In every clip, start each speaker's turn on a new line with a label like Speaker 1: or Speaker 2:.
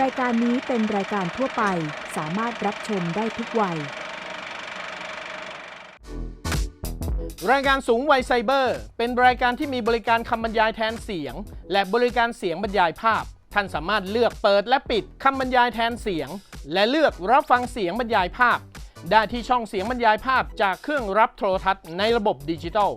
Speaker 1: รายการนี้เป็นรายการทั่วไปสามารถรับชมได้ทุกวัย
Speaker 2: รายการสูงวัยไซเบอร์ เป็นรายการที่มีบริการคำบรรยายแทนเสียง และบริการเสียงบรรยายภาพ ท่านสามารถเลือกเปิดและปิดคำบรรยายแทนเสียง และเลือกรับฟังเสียงบรรยายภาพ ได้ที่ช่องเสียงบรรยายภาพจากเครื่องรับโทรทัศน์ในระบบดิจิตอล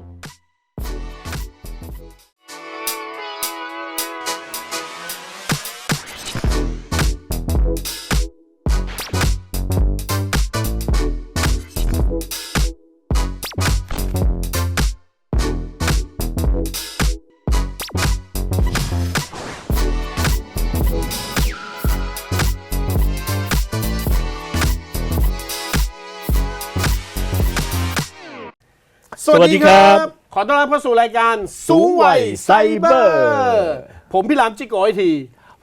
Speaker 3: สวัสดีครับ
Speaker 2: ขอต้อนรับเข้าสู่รายการ
Speaker 3: สูงวัยไซเบอร์
Speaker 2: ผมพี่หลามจิโกไอที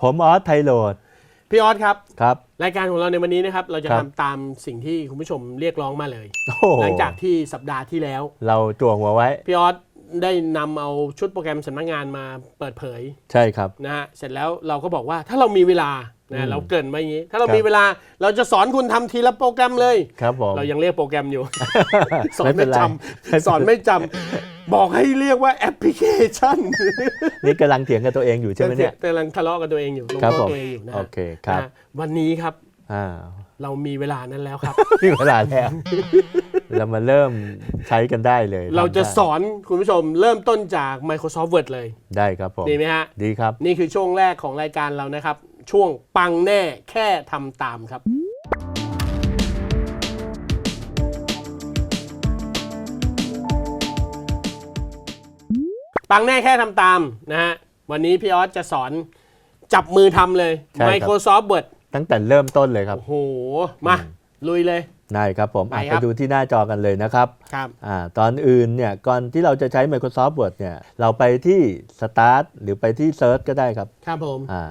Speaker 3: ผมออสไทโรด
Speaker 2: พี่ออสครับ
Speaker 3: ครับ
Speaker 2: รายการของเราในวันนี้นะครับ เราจะ
Speaker 3: ครับ
Speaker 2: ทำตามสิ่งที่คุณผู้ชมเรียกร้องมาเลย
Speaker 3: โอ้โห
Speaker 2: หลังจากที่สัปดาห์ที่แล้ว
Speaker 3: เราจวงหัวไว้
Speaker 2: พี่ออสได้นำเอาชุดโปรแกรมสำนักงานมาเปิดเผย
Speaker 3: ใช่ครับ
Speaker 2: นะฮะ เสร็จแล้วเราก็บอกว่าถ้าเรามีเวลา
Speaker 3: อื
Speaker 2: นะ
Speaker 3: ม
Speaker 2: เราเกรินไว้อย่างนี้ ถ้าเรา
Speaker 3: ครับ
Speaker 2: มีเวลาเราจะสอนคุณทำทีละโปรแกรมเลย
Speaker 3: ครับผม
Speaker 2: เรายังเรียกโปรแกรมอยู่ สอน
Speaker 3: ไม่เป็
Speaker 2: ไม่
Speaker 3: นไร
Speaker 2: จำสอนไม่จำบอกให้เรียกว่าแอปพลิเคชัน
Speaker 3: นี่กำลังเถียงกับตัวเองอยู่ใช่ไหมเนี่ย
Speaker 2: กำลังทะเลาะกับตัวเองอยู่ลง
Speaker 3: ครับ
Speaker 2: โทษ
Speaker 3: ผม
Speaker 2: ตัวเองอยู่นะฮะ
Speaker 3: โอเคครับ
Speaker 2: นะฮะวันนี้ครับ
Speaker 3: อ่า
Speaker 2: เรามีเวลานั้นแล้วครับ
Speaker 3: นี่เวลาแล้ว เรามาเริ่มใช้กันได้เลย
Speaker 2: เราจะ
Speaker 3: ทำได้
Speaker 2: สอนคุณผู้ชมเริ่มต้นจาก Microsoft Word เลย
Speaker 3: ได้ครับผม
Speaker 2: ดีไหมฮะ
Speaker 3: ดีครับ
Speaker 2: นี่คือช่วงแรกของรายการเรานะครับ ช่วงปังแน่แค่ทำตามครับปังแน่แค่ทำตามนะฮะวันนี้พี่ออสจะสอนจับมือทำเลย
Speaker 3: ใช่ครับ
Speaker 2: Microsoft Word
Speaker 3: ตั้งแต่เริ่มต้นเลยครับ
Speaker 2: โอ้โห มา ลุยเลย
Speaker 3: ได้ครับผมอะ
Speaker 2: ไปค
Speaker 3: ไป
Speaker 2: รับ
Speaker 3: ดูที่หน้าจอกันเลยนะครับ
Speaker 2: ครับ
Speaker 3: อ่าตอนอื่นเนี่ยก่อนที่เราจะใช้ Microsoft Word เนี่ยเราไปที่ Start หรือไปที่ Search ก็ได้ครับ
Speaker 2: ครับผม
Speaker 3: อ่า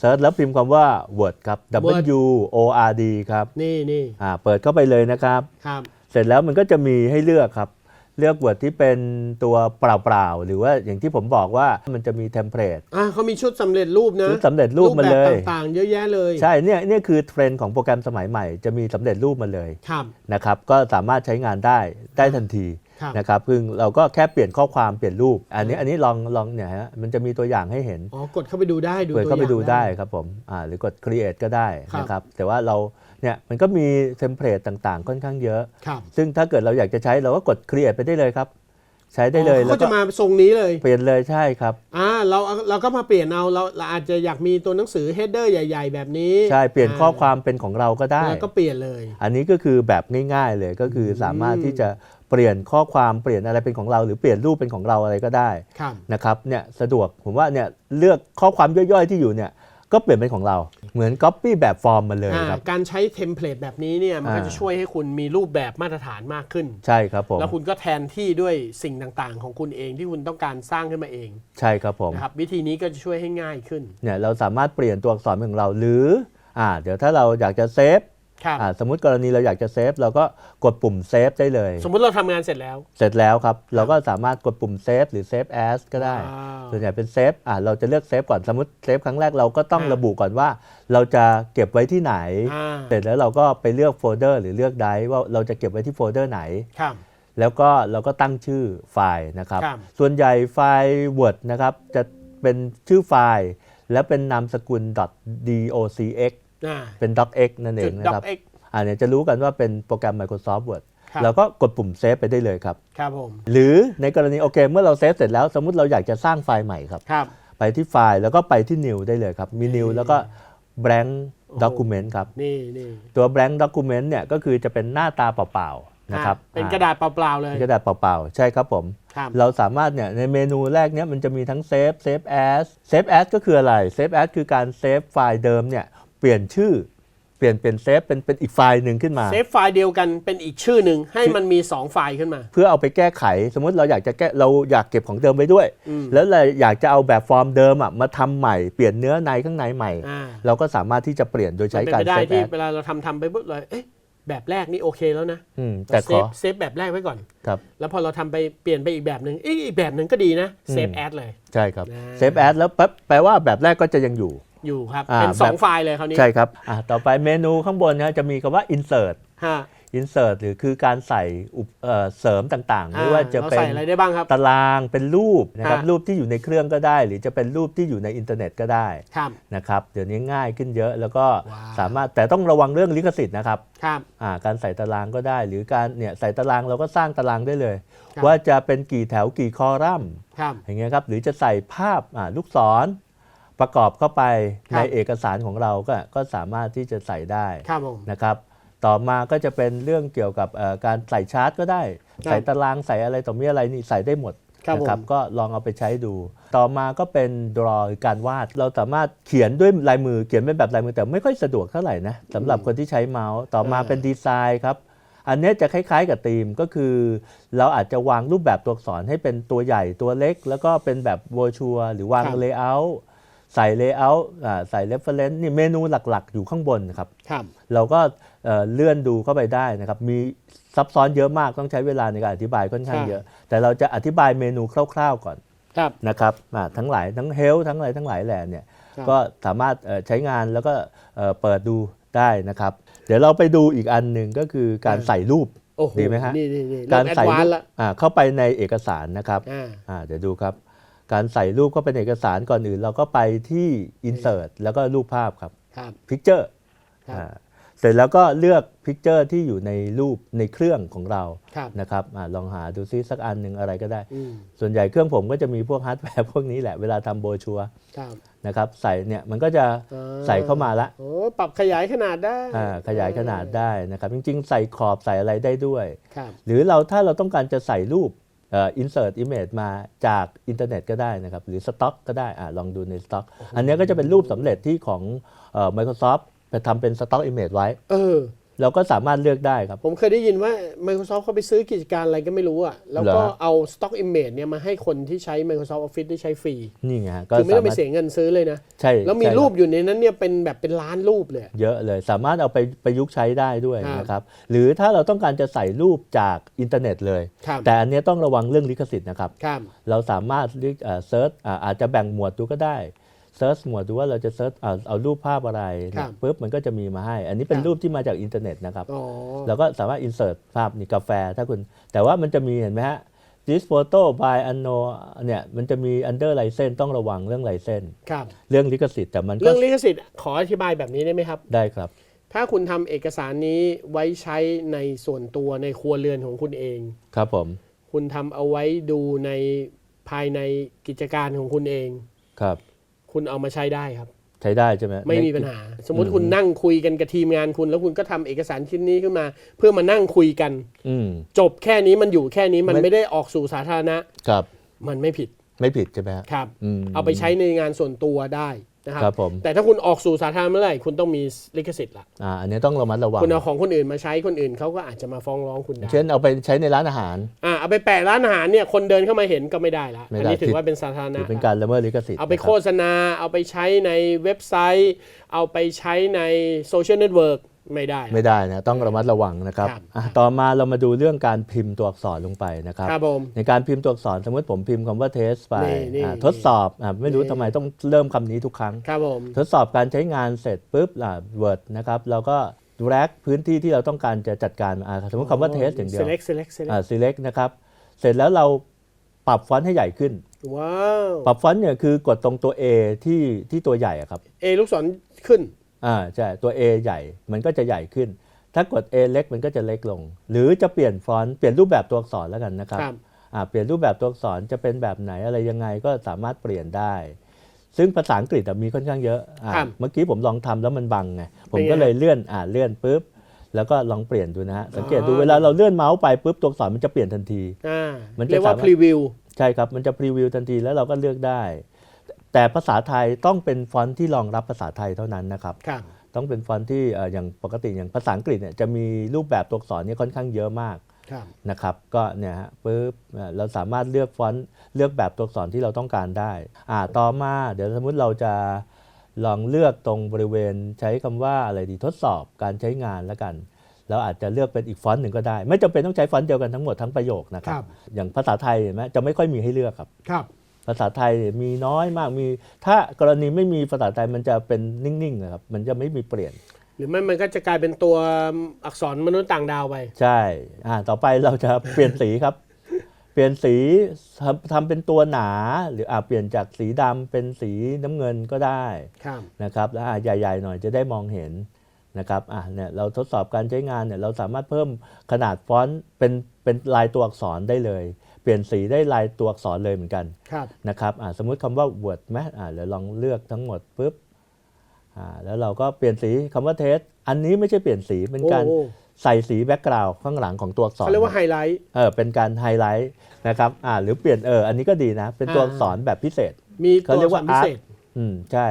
Speaker 3: Search แล้วพิมพ์คำว่า Word ครับ
Speaker 2: Word
Speaker 3: W O R D ครับ
Speaker 2: นี่นี่
Speaker 3: อ่าเปิดเข้าไปเลยนะครับ
Speaker 2: ครับ
Speaker 3: เสร็จแล้วมันก็จะมีให้เลือกครับ เลือก Word ที่เป็นตัวเปล่าๆ หรือว่าอย่างที่ผมบอกว่ามันจะมีเทมเพลต
Speaker 2: อะเขามีชุดสำเร็จรูปนะ
Speaker 3: ชุดสำเร็จรูปมาเลย
Speaker 2: แบบต่างๆ เยอะแยะเลย
Speaker 3: ใช่เนี่ยเนี่ยคือเทรนด์ของโปรแกรมสมัยใหม่ จะมีสำเร็จรูปมาเลย
Speaker 2: ครับ
Speaker 3: นะครับ ก็สามารถใช้งานได้ได้ทันที
Speaker 2: ครับ
Speaker 3: นะครับซึ่งเราก็แค่เปลี่ยนข้อความเปลี่ยนรูป อันนี้อันนี้ลองลองเนี่ยฮะมันจะมีตัวอย่างให้เห็น
Speaker 2: อ๋อกดเข้าไปดูได้ดู
Speaker 3: เปิดเข้าไป
Speaker 2: ตัว
Speaker 3: ดู
Speaker 2: อย่ง
Speaker 3: ได้ครับผมอ่าหรือกด create ก็ได้
Speaker 2: ครับ
Speaker 3: นะครับแต่ว่าเราเนี่ยมันก็มีเทมเพลตต่างๆ ค่อนข้างเยอะ
Speaker 2: ครับ
Speaker 3: ซึ่งถ้าเกิดเราอยากจะใช้เราก็กด create ไปได้เลยครับใช้ได้เลย
Speaker 2: อ๋อ
Speaker 3: แล้ว
Speaker 2: ก็
Speaker 3: ก็
Speaker 2: จะมาทรงนี้เลย
Speaker 3: เปลี่ยนเลยใช่ครับ
Speaker 2: อ่าเราเราก็มาเปลี่ยนเอาเราเราอาจจะอยากมีตัวหนังสือ header ใหญ่ ๆ แบบนี้
Speaker 3: ใช่เปลี่ยนข้อความเป็นของเราก็ได้
Speaker 2: แล้วก็เปลี่ยนเลย
Speaker 3: อันนี้ก็คือแบบง่าย ๆเลยก็คือสามารถที่จะ เปลี่ยนข้อความเปลี่ยนอะไรเป็นของเรา หรือเปลี่ยนรูปเป็นของเราอะไรก็ได้
Speaker 2: ครับ
Speaker 3: นะครับเนี่ยสะดวกผมว่าเนี่ยเลือกข้อความย่อยๆที่อยู่เนี่ยก็เปลี่ยนเป็นของเรา เหมือน Copy แบบฟอร์มมาเลย
Speaker 2: อ่า
Speaker 3: ครับ
Speaker 2: การใช้เทมเพลตแบบนี้เนี่ยมันก็
Speaker 3: อ่า
Speaker 2: จะช่วยให้คุณมีรูปแบบมาตรฐานมากขึ้น
Speaker 3: ใช่ครับผม
Speaker 2: แล้วคุณก็แทนที่ด้วยสิ่งต่างๆ ของคุณเองที่คุณต้องการสร้างขึ้นมาเอง
Speaker 3: ใช่ครับผม
Speaker 2: นะครับวิธีนี้ก็จะช่วยให้ง่ายขึ้น
Speaker 3: เนี่ยเราสามารถเปลี่ยนตัวอักษรเป็นของเราหรืออ่าเดี๋ยวถ้าเราอยากจะเซฟ
Speaker 2: ครับ
Speaker 3: อ่า สมมุติกรณีเราอยากจะเซฟเราก็กดปุ่มเซฟได้เลย
Speaker 2: สมมุติเราทำงานเสร็จแล้ว
Speaker 3: เสร็จแล้วครับ เราก็สามารถกดปุ่มเซฟหรือเซฟแอสก็ได้
Speaker 2: ว้าว
Speaker 3: ส่วนใหญ่เป็นเซฟอ่าเราจะเลือกเซฟก่อนสมมติเซฟครั้งแรกเราก็ต้อง
Speaker 2: อ่า
Speaker 3: ระบุก่อนว่า เราจะเก็บไว้ที่ไหน
Speaker 2: อ่า
Speaker 3: เสร็จแล้วเราก็ไปเลือกโฟลเดอร์หรือเลือกไดรฟ์ว่าเราจะเก็บไว้ที่โฟลเดอร์ไหน
Speaker 2: ครับ
Speaker 3: แล้วก็เราก็ตั้งชื่อไฟล์นะครับ
Speaker 2: ครับ
Speaker 3: ส่วนใหญ่ไฟล์ Word นะครับจะเป็นชื่อไฟล์ และเป็นนามสกุล .docx
Speaker 2: อ่า
Speaker 3: เป็น docx นั่นเอ
Speaker 2: จุ
Speaker 3: ง
Speaker 2: ด
Speaker 3: นะ
Speaker 2: ด็อ
Speaker 3: ครับ
Speaker 2: กเอ็ก
Speaker 3: อันนี้จะรู้กันว่าเป็นโปรแกรม Microsoft Word
Speaker 2: ครับ
Speaker 3: เราก็กดปุ่มเซฟไปได้เลยครับ
Speaker 2: ครับผม
Speaker 3: หรือในกรณีโอเค เมื่อเราเซฟเสร็จแล้ว สมมุติเราอยากจะสร้างไฟล์ใหม่ครับ
Speaker 2: ครับ
Speaker 3: ไปที่ไฟล์แล้วก็ไปที่ new ได้เลยครับ มี new แล้วก็ blank
Speaker 2: โอ้โห
Speaker 3: document ครับ
Speaker 2: นี่นี่
Speaker 3: ตัว blank document เนี่ยก็คือจะเป็นหน้าตาเปล่าๆนะครับ
Speaker 2: อ่าเป็น
Speaker 3: อ่าก
Speaker 2: ระดาษเปล่าๆเลย
Speaker 3: เป็นกระดาษเปล่าๆใช่ครับผม
Speaker 2: ครับ
Speaker 3: เราสามารถเนี่ยในเมนูแรกเนี้ยมันจะมีทั้ง save save as save as ก็คืออะไร save as คือการเซฟไฟล์เดิมเนี่ย เปลี่ยนชื่อ เปลี่ยนเป็นเซฟเป็นเป็นอีกไฟล์หนึ่งขึ้นมา
Speaker 2: เซฟไฟล์เดียวกันเป็นอีกชื่อหนึ่งให้มันมี 2 ไฟล์ขึ้นมา
Speaker 3: เพื่อเอาไปแก้ไข สมมติเราอยากจะแก้เราอยากเก็บของเดิมไว้ด้วย
Speaker 2: อืม
Speaker 3: แล้วเราอยากจะเอาแบบฟอร์มเดิมอะมาทำใหม่เปลี่ยนเนื้อในข้างในใหม่
Speaker 2: อ่า
Speaker 3: เราก็สามารถที่จะเปลี่ยนโดย
Speaker 2: มั
Speaker 3: ใช้
Speaker 2: นเป็น
Speaker 3: การ
Speaker 2: ไปได้
Speaker 3: เซฟ
Speaker 2: ที่
Speaker 3: แอด
Speaker 2: เวลาเราทำทำไปปุ๊บเลยเอ๊ะแบบแรกนี่โอเคแล้วนะ
Speaker 3: อืมแต่
Speaker 2: เซ
Speaker 3: ขอ
Speaker 2: ฟเซฟแบบแรกไว้ก่อน
Speaker 3: ครับ
Speaker 2: แล้วพอเราทำไปเปลี่ยนไปอีกแบบหนึ่งเอยอีกแบบหนึ่งก็ดีนะ เซฟ
Speaker 3: อืม
Speaker 2: แอดเลย
Speaker 3: ใช่ครับ
Speaker 2: นะ
Speaker 3: เซฟแอดแล้วแป๊บแปลว่าแบบแรกก็จะยังอยู่
Speaker 2: อยู่ครับ
Speaker 3: อ่า
Speaker 2: เป็นสอง
Speaker 3: แบบ
Speaker 2: ไฟล์เลยคราวนี้
Speaker 3: ใช่ครับอะต่อไปเมนูข้างบนนะจะมีคำว่า insert
Speaker 2: ฮะ
Speaker 3: insert หรือคือการใส่อุปเอ่อเสริมต่างๆ ไม่ว่าจะ
Speaker 2: อ่ร
Speaker 3: เป็น
Speaker 2: ใส่อะไรได้บ้างครับ
Speaker 3: ตารางเป็นรูปนะครับ
Speaker 2: ฮะ
Speaker 3: รูปที่อยู่ในเครื่องก็ได้ หรือจะเป็นรูปที่อยู่ในอินเทอร์เน็ตก็ได้
Speaker 2: ครับ
Speaker 3: นะครับเดี๋ยวนี้ง่ายขึ้นเยอะแล้วก็
Speaker 2: ว้าว
Speaker 3: สามารถแต่ต้องระวังเรื่องลิขสิทธิ์นะครับ
Speaker 2: ครับ
Speaker 3: อ่าการใส่ตารางก็ได้ หรือการเนี่ยใส่ตารางเราก็สร้างตารางได้เลย
Speaker 2: ครับ
Speaker 3: ว่าจะเป็นกี่แถวกี่คอลัมน์
Speaker 2: ครับ
Speaker 3: อย่างเงี้ยครับหรือจะใส่ภาพอ่าลูกศร ประกอบเข้าไป
Speaker 2: ครับ
Speaker 3: ในเอกสารของเราก็ก็สามารถที่จะใส่ได้
Speaker 2: ครับผม
Speaker 3: นะครับ ต่อมาก็จะเป็นเรื่องเกี่ยวกับเอ่อการใส่ชาร์ตก็ได้
Speaker 2: ครับ
Speaker 3: ใส่ตารางใส่อะไรต่อมีอะไรนี่ใส่ได้หมด
Speaker 2: ครับ
Speaker 3: นะ
Speaker 2: ผม
Speaker 3: ก็ลองเอาไปใช้ดู ต่อมาก็เป็น draw คือการวาด เราสามารถเขียนด้วยลายมือเขียนเป็นแบบลายมือแต่ไม่ค่อยสะดวกเท่าไหร่นะสำหรับคนที่ใช้เมาส์ต่อมา
Speaker 2: อ่า
Speaker 3: เป็นดีไซน์ครับ อันเนี้ยจะคล้ายๆกับธีมก็คือ เราอาจจะวางรูปแบบตัวอักษรให้เป็นตัวใหญ่ตัวเล็ก แล้วก็เป็นแบบโวชัวหรือวาง
Speaker 2: ครับ
Speaker 3: เลเยอร์ ใส่เลเยอร์ใส่เรฟเฟรนซ์นี่เมนูหลักๆ อยู่ข้างบนครับ
Speaker 2: ครับ
Speaker 3: เราก็เอ่อเลื่อนดูเข้าไปได้นะครับ มีซับซ้อนเยอะมากต้องใช้เวลาในการอธิบายค่อนข้าง
Speaker 2: ครับ
Speaker 3: เยอะ แต่เราจะอธิบายเมนูคร่าวๆก่อน
Speaker 2: ครับ
Speaker 3: นะครับอ่าทั้งหลายทั้งเฮลทั้งอะไรทั้งหลายแหล่เนี่ย
Speaker 2: ครับ
Speaker 3: ก็สามารถเอ่อใช้งานแล้วก็เอ่อเปิดดูได้นะครับ เดี๋ยวเราไปดูอีกอันหนึ่งก็คือการใส่รูป
Speaker 2: โอ้โห
Speaker 3: ดีไหมฮะ
Speaker 2: นี่นี่นี่
Speaker 3: กา
Speaker 2: เริ่
Speaker 3: ร
Speaker 2: มแอด
Speaker 3: ใส่
Speaker 2: วา
Speaker 3: รู
Speaker 2: น
Speaker 3: ป
Speaker 2: ละ
Speaker 3: อ่าเข้าไปในเอกสารนะครับ
Speaker 2: อ่า
Speaker 3: อ่าเดี๋ยวดูครับ การใส่รูปเข้าไปในเอกสารก่อนอื่น เราก็ไปที่ insert แล้วก็รูปภาพครับ
Speaker 2: ครับ
Speaker 3: picture
Speaker 2: ครับ
Speaker 3: อ่าเสร็จแล้วก็เลือก picture ที่อยู่ในรูปในเครื่องของเรา
Speaker 2: ครับ
Speaker 3: นะครับอาลองหาดูซิสักอันหนึ่งอะไรก็ได้
Speaker 2: อืม
Speaker 3: ส่วนใหญ่เครื่องผมก็จะมีพวกฮาร์ดแวร์พวกนี้แหละเวลาทำโบรชัวร์
Speaker 2: ครับ
Speaker 3: นะครับใส่เนี่ยมันก็จะ
Speaker 2: อ่
Speaker 3: ใส่เข้ามาละ
Speaker 2: โอ้ปรับขยายขนาดได้
Speaker 3: อ่าขยายขนาดได้นะครับ จริง ๆ ใส่ขอบใส่อะไรได้ด้วย
Speaker 2: ครับ
Speaker 3: หรือเราถ้าเราต้องการจะใส่รูป เอ่อ insert image มาจากอินเทอร์เน็ตก็ได้นะครับ หรือสต็อกก็ได้อ่าลองดูในสต็อกอันเนี้ยก็จะเป็นรูปสำเร็จที่ของเอ่อ Microsoft ไปทำเป็นสต็อกอิมเมจไว้
Speaker 2: เออ
Speaker 3: เราก็สามารถเลือกได้ครับ
Speaker 2: ผมเคยได้ยินว่า Microsoft เขาไปซื้อกิจการอะไรก็ไม่รู้อะแล้วก็
Speaker 3: เหรอ
Speaker 2: เอา Stock Image เนี่ยมาให้คนที่ใช้ Microsoft Office ได้ใช้ฟรี
Speaker 3: นี่ไงฮะก็
Speaker 2: คือไม่
Speaker 3: สา
Speaker 2: ต้องไป
Speaker 3: มารถ
Speaker 2: เสียเงินซื้อเลยนะ
Speaker 3: ใช่
Speaker 2: แล้วมี
Speaker 3: ใช่คบ
Speaker 2: รูปอยู่ในนั้นเนี่ยเป็นแบบเป็นล้านรูปเลย
Speaker 3: เยอะเลยสามารถเอาไปประยุกต์ใช้ได้ด้วย
Speaker 2: ครับ
Speaker 3: นะครับ หรือถ้าเราต้องการจะใส่รูปจากอินเทอร์เน็ตเลย
Speaker 2: ครับ
Speaker 3: แต่อันเนี้ยต้องระวังเรื่องลิขสิทธิ์นะครับ
Speaker 2: ครับ
Speaker 3: เราสามารถเลือกเซิร์ชอาจจะแบ่งหมวดดูก็ได้ เซิร์ชหมวดดูว่าเราจะเซิร์ชเอาเอารูปภาพอะไรเนี่ยปุ๊บมันก็จะมีมาให้ อันนี้เป็นรูปที่มาจากอินเทอร์เน็ตนะครับ
Speaker 2: อ๋อ
Speaker 3: เราก็สามารถ insert ภาพนี่กาแฟถ้าคุณ แต่ว่ามันจะมีเห็นไหมฮะ this photo by unknown เนี่ยมันจะมี under license ต้องระวังเรื่อง license
Speaker 2: ครับ
Speaker 3: เรื่องลิขสิทธิ์แต่มันก็
Speaker 2: เรื่องลิขสิทธิ์ขออธิบายแบบนี้ได้ไหมครับ
Speaker 3: ได้ครับ
Speaker 2: ถ้าคุณทำเอกสารนี้ไว้ใช้ในส่วนตัวในครัวเรือนของคุณเอง
Speaker 3: ครับผม
Speaker 2: คุณทำเอาไว้ดูในภายในกิจการของคุณเอง
Speaker 3: ครับ
Speaker 2: คุณเอามาใช้ได้ครับ
Speaker 3: ใช้ได้ใช่ไหม
Speaker 2: ไม่มีปัญหา สมมุติคุณนั่งคุยกันกับทีมงานคุณ แล้วคุณก็ทำเอกสารชิ้นนี้ขึ้นมา เพื่อมานั่งคุยกัน
Speaker 3: อืม
Speaker 2: จบแค่นี้มันอยู่แค่นี้มัน
Speaker 3: ไม่
Speaker 2: ไม่ได้ออกสู่สาธารณะ
Speaker 3: ครับ
Speaker 2: มันไม่ผิด
Speaker 3: ไม่ผิดใช่ไหมฮะ
Speaker 2: ครับ
Speaker 3: อืม
Speaker 2: เอาไปใช้ในงานส่วนตัวได้ นะค
Speaker 3: ครั
Speaker 2: รับ
Speaker 3: บผม
Speaker 2: แต่ถ้าคุณออกสู่สาธารณะเมื่อไหร่คุณต้องมีลิขสิทธิ์ละ
Speaker 3: อ่าอันนี้ต้องระมัดระวัง
Speaker 2: คุณเอาของคนอื่นมาใช้คนอื่นเขาก็อาจจะมาฟ้องร้องคุณได้
Speaker 3: เช่นเอาไปใช้ในร้านอาหาร
Speaker 2: อ่าเอาไปแปะร้านอาหารเนี่ยคนเดินเข้ามาเห็นก็ไม่ได้ละ
Speaker 3: ไม่
Speaker 2: อัน
Speaker 3: ได้
Speaker 2: นี้ถื
Speaker 3: ผิ
Speaker 2: อ
Speaker 3: ด
Speaker 2: ว่าเป็นสาธารณะ
Speaker 3: ถือเป็นการละเมิดลิขสิทธิ์
Speaker 2: เอาไป
Speaker 3: นะค
Speaker 2: โฆ
Speaker 3: รับ
Speaker 2: ษณา เอาไปใช้ในเว็บไซต์ เอาไปใช้ในโซเชียลเน็ตเวิร์ก ไม่ได้
Speaker 3: ไม่ได้นะต้องระมัดระวังนะครับ
Speaker 2: ครับ
Speaker 3: อะต่อมาเรามาดูเรื่องการพิมพ์ตัวอักษรลงไปนะครับ
Speaker 2: ครับผม
Speaker 3: ในการพิมพ์ตัวอักษรสมมติผมพิมพ์คำว่า test ไป
Speaker 2: นี่นี่
Speaker 3: อะทดสอบอะไม่รู้
Speaker 2: นี่
Speaker 3: ทำไมต้องเริ่มคำนี้ทุกครั้ง
Speaker 2: ครับผม
Speaker 3: ทดสอบการใช้งานเสร็จปุ๊บอะ Word นะครับเราก็ drag พื้นที่ที่เราต้องการจะจัดการอะสมมติคำว่า test อย่างเดียว
Speaker 2: select select select
Speaker 3: อะ select นะครับ เสร็จแล้วเราปรับฟอนต์ให้ใหญ่ขึ้น
Speaker 2: ว้าว
Speaker 3: ปรับฟอนต์เนี่ยคือกดตรงตัว A ที่ที่ตัวใหญ่อะครับ
Speaker 2: เอลูกศรขึ้น
Speaker 3: อ่าใช่ตัว A ใหญ่มันก็จะใหญ่ขึ้น ถ้ากด A เล็กมันก็จะเล็กลง หรือจะเปลี่ยนฟอนต์เปลี่ยนรูปแบบตัวอักษรแล้วกันนะครับ
Speaker 2: ครับ
Speaker 3: อ่าเปลี่ยนรูปแบบตัวอักษรจะเป็นแบบไหนอะไรยังไงก็สามารถเปลี่ยนได้ ซึ่งภาษาอังกฤษอะมีค่อนข้างเยอะอ่า
Speaker 2: ครับ
Speaker 3: เมื่อกี้ผมลองทำแล้วมันบังไงผม
Speaker 2: เป็นไง
Speaker 3: ก็เลยเลื่อนอ่าเลื่อนปุ๊บแล้วก็ลองเปลี่ยนดูนะฮะสังเกตดู
Speaker 2: อ๋อ
Speaker 3: เวลาเราเลื่อนเมาส์ไปปุ๊บตัวอักษรมันจะเปลี่ยนทันที
Speaker 2: อ่า
Speaker 3: มันจะ
Speaker 2: เรียกว่า
Speaker 3: สามารถ
Speaker 2: พรีวิว
Speaker 3: ใช่ครับ มันจะพรีวิวทันทีแล้วเราก็เลือกได้ แต่ภาษาไทยต้องเป็นฟอนต์ที่รองรับภาษาไทยเท่านั้นนะครับ
Speaker 2: ครับ
Speaker 3: ต้องเป็นฟอนต์ที่เอ่ออย่างปกติอย่างภาษาอังกฤษเนี่ยจะมีรูปแบบตัวอักษรเนี่ยค่อนข้างเยอะมาก
Speaker 2: ครับ
Speaker 3: นะครับก็เนี่ยฮะปุ๊บเอ่อเราสามารถเลือกฟอนต์เลือกแบบตัวอักษรที่เราต้องการได้อ่าต่อมาเดี๋ยวสมมุติเราจะลองเลือกตรงบริเวณใช้คำว่าอะไรดีทดสอบการใช้งานแล้วกัน เราอาจจะเลือกเป็นอีกฟอนต์หนึ่งก็ได้ ไม่จำเป็นต้องใช้ฟอนต์เดียวกันทั้งหมดทั้งประโยคนะครั
Speaker 2: ครับบ
Speaker 3: อย่างภาษาไทยเห็นไหมจะไม่ค่อยมีให้เลือกครับ
Speaker 2: ครับ
Speaker 3: ภาษาไทยมีน้อยมากมี ถ้ากรณีไม่มีภาษาไทยมันจะเป็นนิ่งๆนะครับมันจะไม่มีเปลี่ยน
Speaker 2: หรือไม่มันก็จะกลายเป็นตัวอักษรมนุษย์ต่างดาวไป
Speaker 3: ใช่อ่าต่อไปเราจะเปลี่ยนสีครับ เปลี่ยนสีทำทำเป็นตัวหนาหรืออ่าเปลี่ยนจากสีดำเป็นสีน้ำเงินก็ได้
Speaker 2: ครับ
Speaker 3: นะครับแล้วอ่าใหญ่ๆหน่อยจะได้มองเห็นนะครับอะเนี่ยเราทดสอบการใช้งานเนี่ยเราสามารถเพิ่มขนาดฟอนต์เป็นเป็นลายตัวอักษรได้เลย เปลี่ยนสีได้ลายตัวอักษรเลยเหมือนกัน
Speaker 2: ครับ
Speaker 3: นะครับอ่าสมมุติคำว่า word ไหมอ่าเดี๋ยวลองเลือกทั้งหมดปุ๊บอ่าแล้วเราก็เปลี่ยนสีคำว่า test อันนี้ไม่ใช่เปลี่ยนสีเป็นการ
Speaker 2: โอ้
Speaker 3: ใส่สีแบ็กกราวด์ข้างหลังของตัวอักษร
Speaker 2: เขาเรียกว่าไฮไลท์
Speaker 3: เออเป็นการไฮไลท์นะครับอ่าหรือเปลี่ยนเอออันนี้ก็ดีนะ เป็นตัวอักษรแบบพิเศษ
Speaker 2: มี
Speaker 3: เขา
Speaker 2: ตัว
Speaker 3: เรียกว่า
Speaker 2: อักษรพิเศษ
Speaker 3: อืมใช่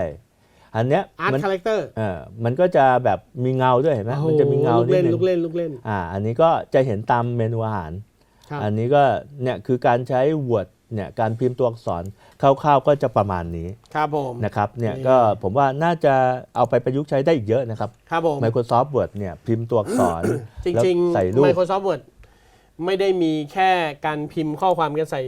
Speaker 3: อันเนี้ย
Speaker 2: อาร์ต
Speaker 3: มัน
Speaker 2: คาแรคเตอร์
Speaker 3: เออมันก็จะแบบมีเงาด้วยเห็นไหมมันจะมีเงา
Speaker 2: ลูก
Speaker 3: นิด
Speaker 2: เล่น
Speaker 3: นึง
Speaker 2: ลูกเล่นลูกเล่น
Speaker 3: อ่าอันนี้ก็จะเห็นตามเมนูอาหาร
Speaker 2: ครับ
Speaker 3: อันนี้ก็เนี่ยคือการใช้ Word เนี่ยการพิมพ์ตัวอักษรคร่าวๆก็จะประมาณนี้
Speaker 2: ครับผม
Speaker 3: นะครับเนี่ย
Speaker 2: นี่
Speaker 3: ก็ผมว่าน่าจะเอาไปประยุกต์ใช้ได้อีกเยอะนะครับ
Speaker 2: ครับผม
Speaker 3: Microsoft Word เนี่ยพิมพ์ตัวอักษร
Speaker 2: จ
Speaker 3: แล้ว
Speaker 2: ริง
Speaker 3: ใส่รูป
Speaker 2: ๆ Microsoft Word ไม่ได้มีแค่การพิมพ์ข้อความกันใส่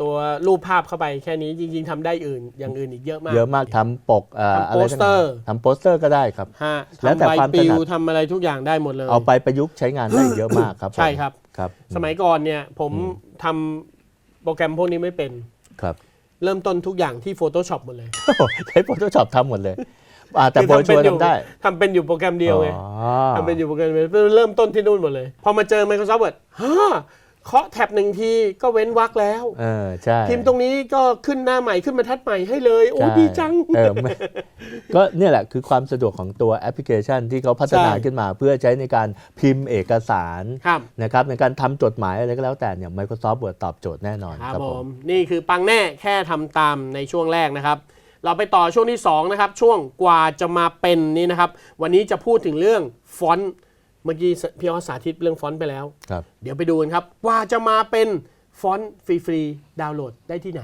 Speaker 2: ตัวรูปภาพเข้าไปแค่นี้จริง ๆทำได้อื่นอย่างอื่นอีกเยอะมาก
Speaker 3: เยอะมากทำปกเอ่อ
Speaker 2: ทำ
Speaker 3: อะไร
Speaker 2: โปสเตอร์
Speaker 3: ทำโปสเตอร์ก็ได้ครับ
Speaker 2: ฮะ
Speaker 3: แล้ว
Speaker 2: ทำ
Speaker 3: แต่
Speaker 2: ใบ
Speaker 3: ความ
Speaker 2: ปลิ
Speaker 3: ถนั
Speaker 2: ว
Speaker 3: ด
Speaker 2: ทำอะไรทุกอย่างได้หมดเลย
Speaker 3: เอาไปประยุกต์ใช้งานได้อีกเยอะมากครับผม
Speaker 2: ใช่ครับ
Speaker 3: ครับ
Speaker 2: สมัยก่อนเนี่ยผมทำโปรแกรมพวกนี้ไม่เป็น
Speaker 3: ครับ
Speaker 2: เริ่มต้นทุกอย่างที่ Photoshop หมดเลย
Speaker 3: ใช้ Photoshop ทำหมดเลยอ่าแต่
Speaker 2: คือ
Speaker 3: โบรชัวร์
Speaker 2: อยู่
Speaker 3: ทำได้
Speaker 2: ทำเป็นอยู่โปรแกรมเดียวไง
Speaker 3: อ๋อ
Speaker 2: ทำเป็นอยู่โปรแกรมเดียวเริ่มต้นที่นู่นหมดเลย พอมาเจอ Microsoft Word ฮะ เคาะแท็บหนึ่งทีก็เว้นวรรคแล้ว
Speaker 3: เออใช่
Speaker 2: พิมพ์ตรงนี้ก็ขึ้นหน้าใหม่ขึ้นบรรทัดใหม่ให้เลย โอ้
Speaker 3: ใช่
Speaker 2: ดีจัง
Speaker 3: เออไม่ก็เนี่ยแหละคือความสะดวกของตัวแอปพลิเคชันที่เขาพัฒนา
Speaker 2: ใช่
Speaker 3: ขึ้นมาเพื่อใช้ในการพิมพ์เอกสาร
Speaker 2: ครับ
Speaker 3: นะครับในการทำจดหมายอะไรก็แล้วแต่เนี่ย Microsoft Word ตอบโจทย์แน่นอน
Speaker 2: ครับ
Speaker 3: ครับ
Speaker 2: ผ
Speaker 3: ผม
Speaker 2: มนี่คือปังแน่แค่ทำตามในช่วงแรกนะครับ เราไปต่อช่วงที่2นะครับช่วงกว่าจะมาเป็นนี่นะครับ วันนี้จะพูดถึงเรื่องฟอนต์ เมื่อกี้พี่ออสสาธิตเรื่องฟอนต์ไปแล้ว
Speaker 3: ครับ
Speaker 2: เดี๋ยวไปดูกันครับกว่าจะมาเป็นฟอนต์ฟรีๆดาวน์โหลดได้ที่ไหน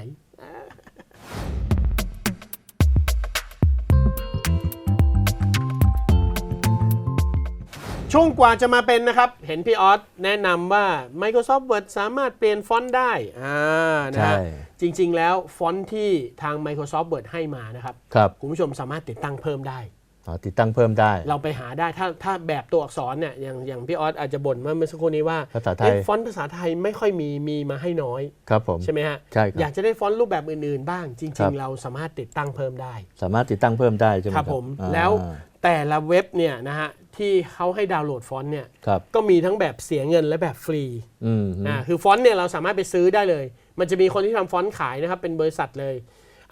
Speaker 2: ช่วงกว่าจะมาเป็นนะครับ เห็นพี่ออสแนะนำว่า Microsoft Word สามารถเปลี่ยนฟอนต์ได้อ่านะ
Speaker 3: ใช่
Speaker 2: ฮะจริงๆแล้วฟอนต์ที่ทาง Microsoft Word ให้มานะครับ
Speaker 3: ครับ
Speaker 2: คุณผู้ชมสามารถติดตั้งเพิ่มได้
Speaker 3: อ๋อ ติดตั้งเพิ่มได้
Speaker 2: เราไปหาได้ถ้าถ้าแบบตัวอักษรเนี่ยอย่างอย่างพี่ออสอาจจะบ่นมาเมื่อสักครู่นี้ว่า
Speaker 3: ภาษาไทย
Speaker 2: เอ๊ะฟอนต์ภาษาไทยไม่ค่อยมีมีมาให้น้อย
Speaker 3: ครับผม
Speaker 2: ใช่ไหมฮะ
Speaker 3: ใช่ครับ
Speaker 2: อยากจะได้ฟอนต์รูปแบบอื่นๆ บ้างจ
Speaker 3: ครั
Speaker 2: ริ
Speaker 3: บ
Speaker 2: งๆ เราสามารถติดตั้งเพิ่มได้
Speaker 3: สามารถติดตั้งเพิ่มได้ใช่ไหม
Speaker 2: ครับผม
Speaker 3: อ่า
Speaker 2: แล้วแต่ละเว็บเนี่ยนะฮะที่เขาให้ดาวน์โหลดฟอนต์เนี่ย
Speaker 3: ครับ
Speaker 2: ก็มีทั้งแบบเสียเงินและแบบฟรี
Speaker 3: อืม
Speaker 2: อ่าคือฟอนต์เนี่ยเราสามารถไปซื้อได้เลย มันจะมีคนที่ทำฟอนต์ขายนะครับเป็นบริษัทเลย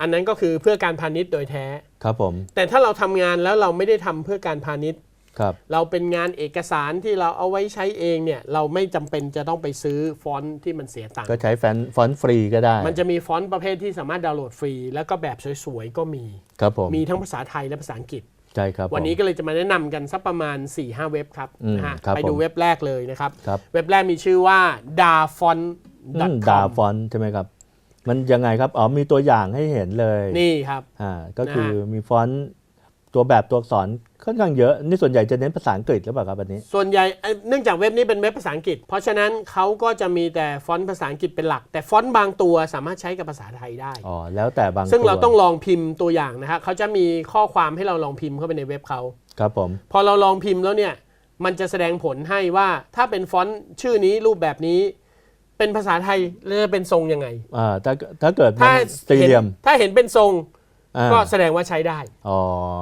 Speaker 2: อันนั้นก็คือเพื่อการพาณิชย์โดยแท้
Speaker 3: ครับผม
Speaker 2: แต่ถ้าเราทำงานแล้วเราไม่ได้ทำเพื่อการพาณิชย์
Speaker 3: ครับ
Speaker 2: เราเป็นงานเอกสารที่เราเอาไว้ใช้เองเนี่ยเราไม่จำเป็นจะต้องไปซื้อฟอนต์ที่มันเสียตังค์
Speaker 3: ก็ใช้แฟนฟอนต์ฟรีก็ได้
Speaker 2: มันจะมีฟอนต์ประเภทที่สามารถดาวน์โหลดฟรี แล้วก็แบบสวยๆก็มี
Speaker 3: ครับผม
Speaker 2: มีทั้งภาษาไทยและภาษาอังกฤษ
Speaker 3: ใช่ครับผม
Speaker 2: วันนี้ก็เลยจะมาแนะนำกันสักประมาณ 4-5เว็บครับ
Speaker 3: อืม
Speaker 2: นะฮะ
Speaker 3: ครับ
Speaker 2: ไปดู
Speaker 3: ผม
Speaker 2: เว็บแรกเลยนะครับ
Speaker 3: ครับ
Speaker 2: เว็บแรกมีชื่อว่า dafont
Speaker 3: อืมดาฟอนต์ใช่ไหมครับ มันยังไงครับอ๋อมีตัวอย่างให้เห็นเลย
Speaker 2: นี่ครับ
Speaker 3: อ่าก็คือ
Speaker 2: นะฮะ
Speaker 3: มีฟอนต์ตัวแบบตัวอักษรค่อนข้างเยอะนี่ส่วนใหญ่จะเน้นภาษาอังกฤษหรือเปล่าครับอันนี้
Speaker 2: ส่วนใหญ่เอ่อเนื่องจากเว็บนี้เป็นเว็บภาษาอังกฤษ เพราะฉะนั้นเขาก็จะมีแต่ฟอนต์ภาษาอังกฤษเป็นหลัก แต่ฟอนต์บางตัวสามารถใช้กับภาษาไทยได้
Speaker 3: อ๋อแล้วแต่บาง
Speaker 2: ซึ่งเรา
Speaker 3: ว
Speaker 2: ต้องลองพิมพ์ตัวอย่างนะฮะเขาจะมีข้อความให้เราลองพิมพ์เข้าไปในเว็บเขา
Speaker 3: ครับผม
Speaker 2: พอเราลองพิมพ์แล้วเนี่ยมันจะแสดงผลให้ว่าถ้าเป็นฟอนต์ชื่อนี้รูปแบบนี้ เป็นภาษาไทยแล้วจะเป็นทรงยังไง
Speaker 3: อ่าถ้าถ้าเกิดมั
Speaker 2: ถ้าน
Speaker 3: สี่เหลี่ยม
Speaker 2: เห็นถ้าเห็นเป็นทรง
Speaker 3: อ่า
Speaker 2: ก็แสดงว่าใช้ได้
Speaker 3: อ๋อ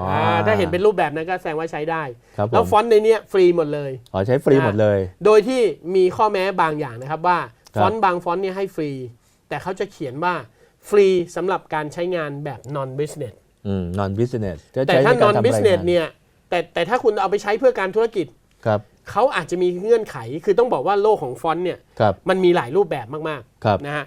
Speaker 3: อา
Speaker 2: ถ้าเห็นเป็นรูปแบบนั้นก็แสดงว่าใช้ได้
Speaker 3: ครับผ
Speaker 2: แล้ว
Speaker 3: ม
Speaker 2: ฟอนต์ในเนี้ยฟรีหมดเลย
Speaker 3: อ๋อใช้ฟรีหมดเลย
Speaker 2: โดยที่มีข้อแม้บางอย่างนะครับว่า
Speaker 3: ครับ
Speaker 2: ฟอนต์บางฟอนต์เนี่ยให้ฟรี แต่เขาจะเขียนว่าฟรีสำหรับการใช้งานแบบ non business
Speaker 3: อืม non business จะ
Speaker 2: แต่
Speaker 3: ใช้
Speaker 2: ถ้า
Speaker 3: ในการ
Speaker 2: non
Speaker 3: ทำราย
Speaker 2: business
Speaker 3: งาน
Speaker 2: เนี่ยแต่แต่ถ้าคุณเอาไปใช้เพื่อการธุรกิจ
Speaker 3: ครับ
Speaker 2: เขาอาจจะมีเงื่อนไข คือต้องบอกว่าโลกของฟอนต์เนี่ย
Speaker 3: ครับ
Speaker 2: มันมีหลายรูปแบบมาก
Speaker 3: ครับ
Speaker 2: ๆนะฮะ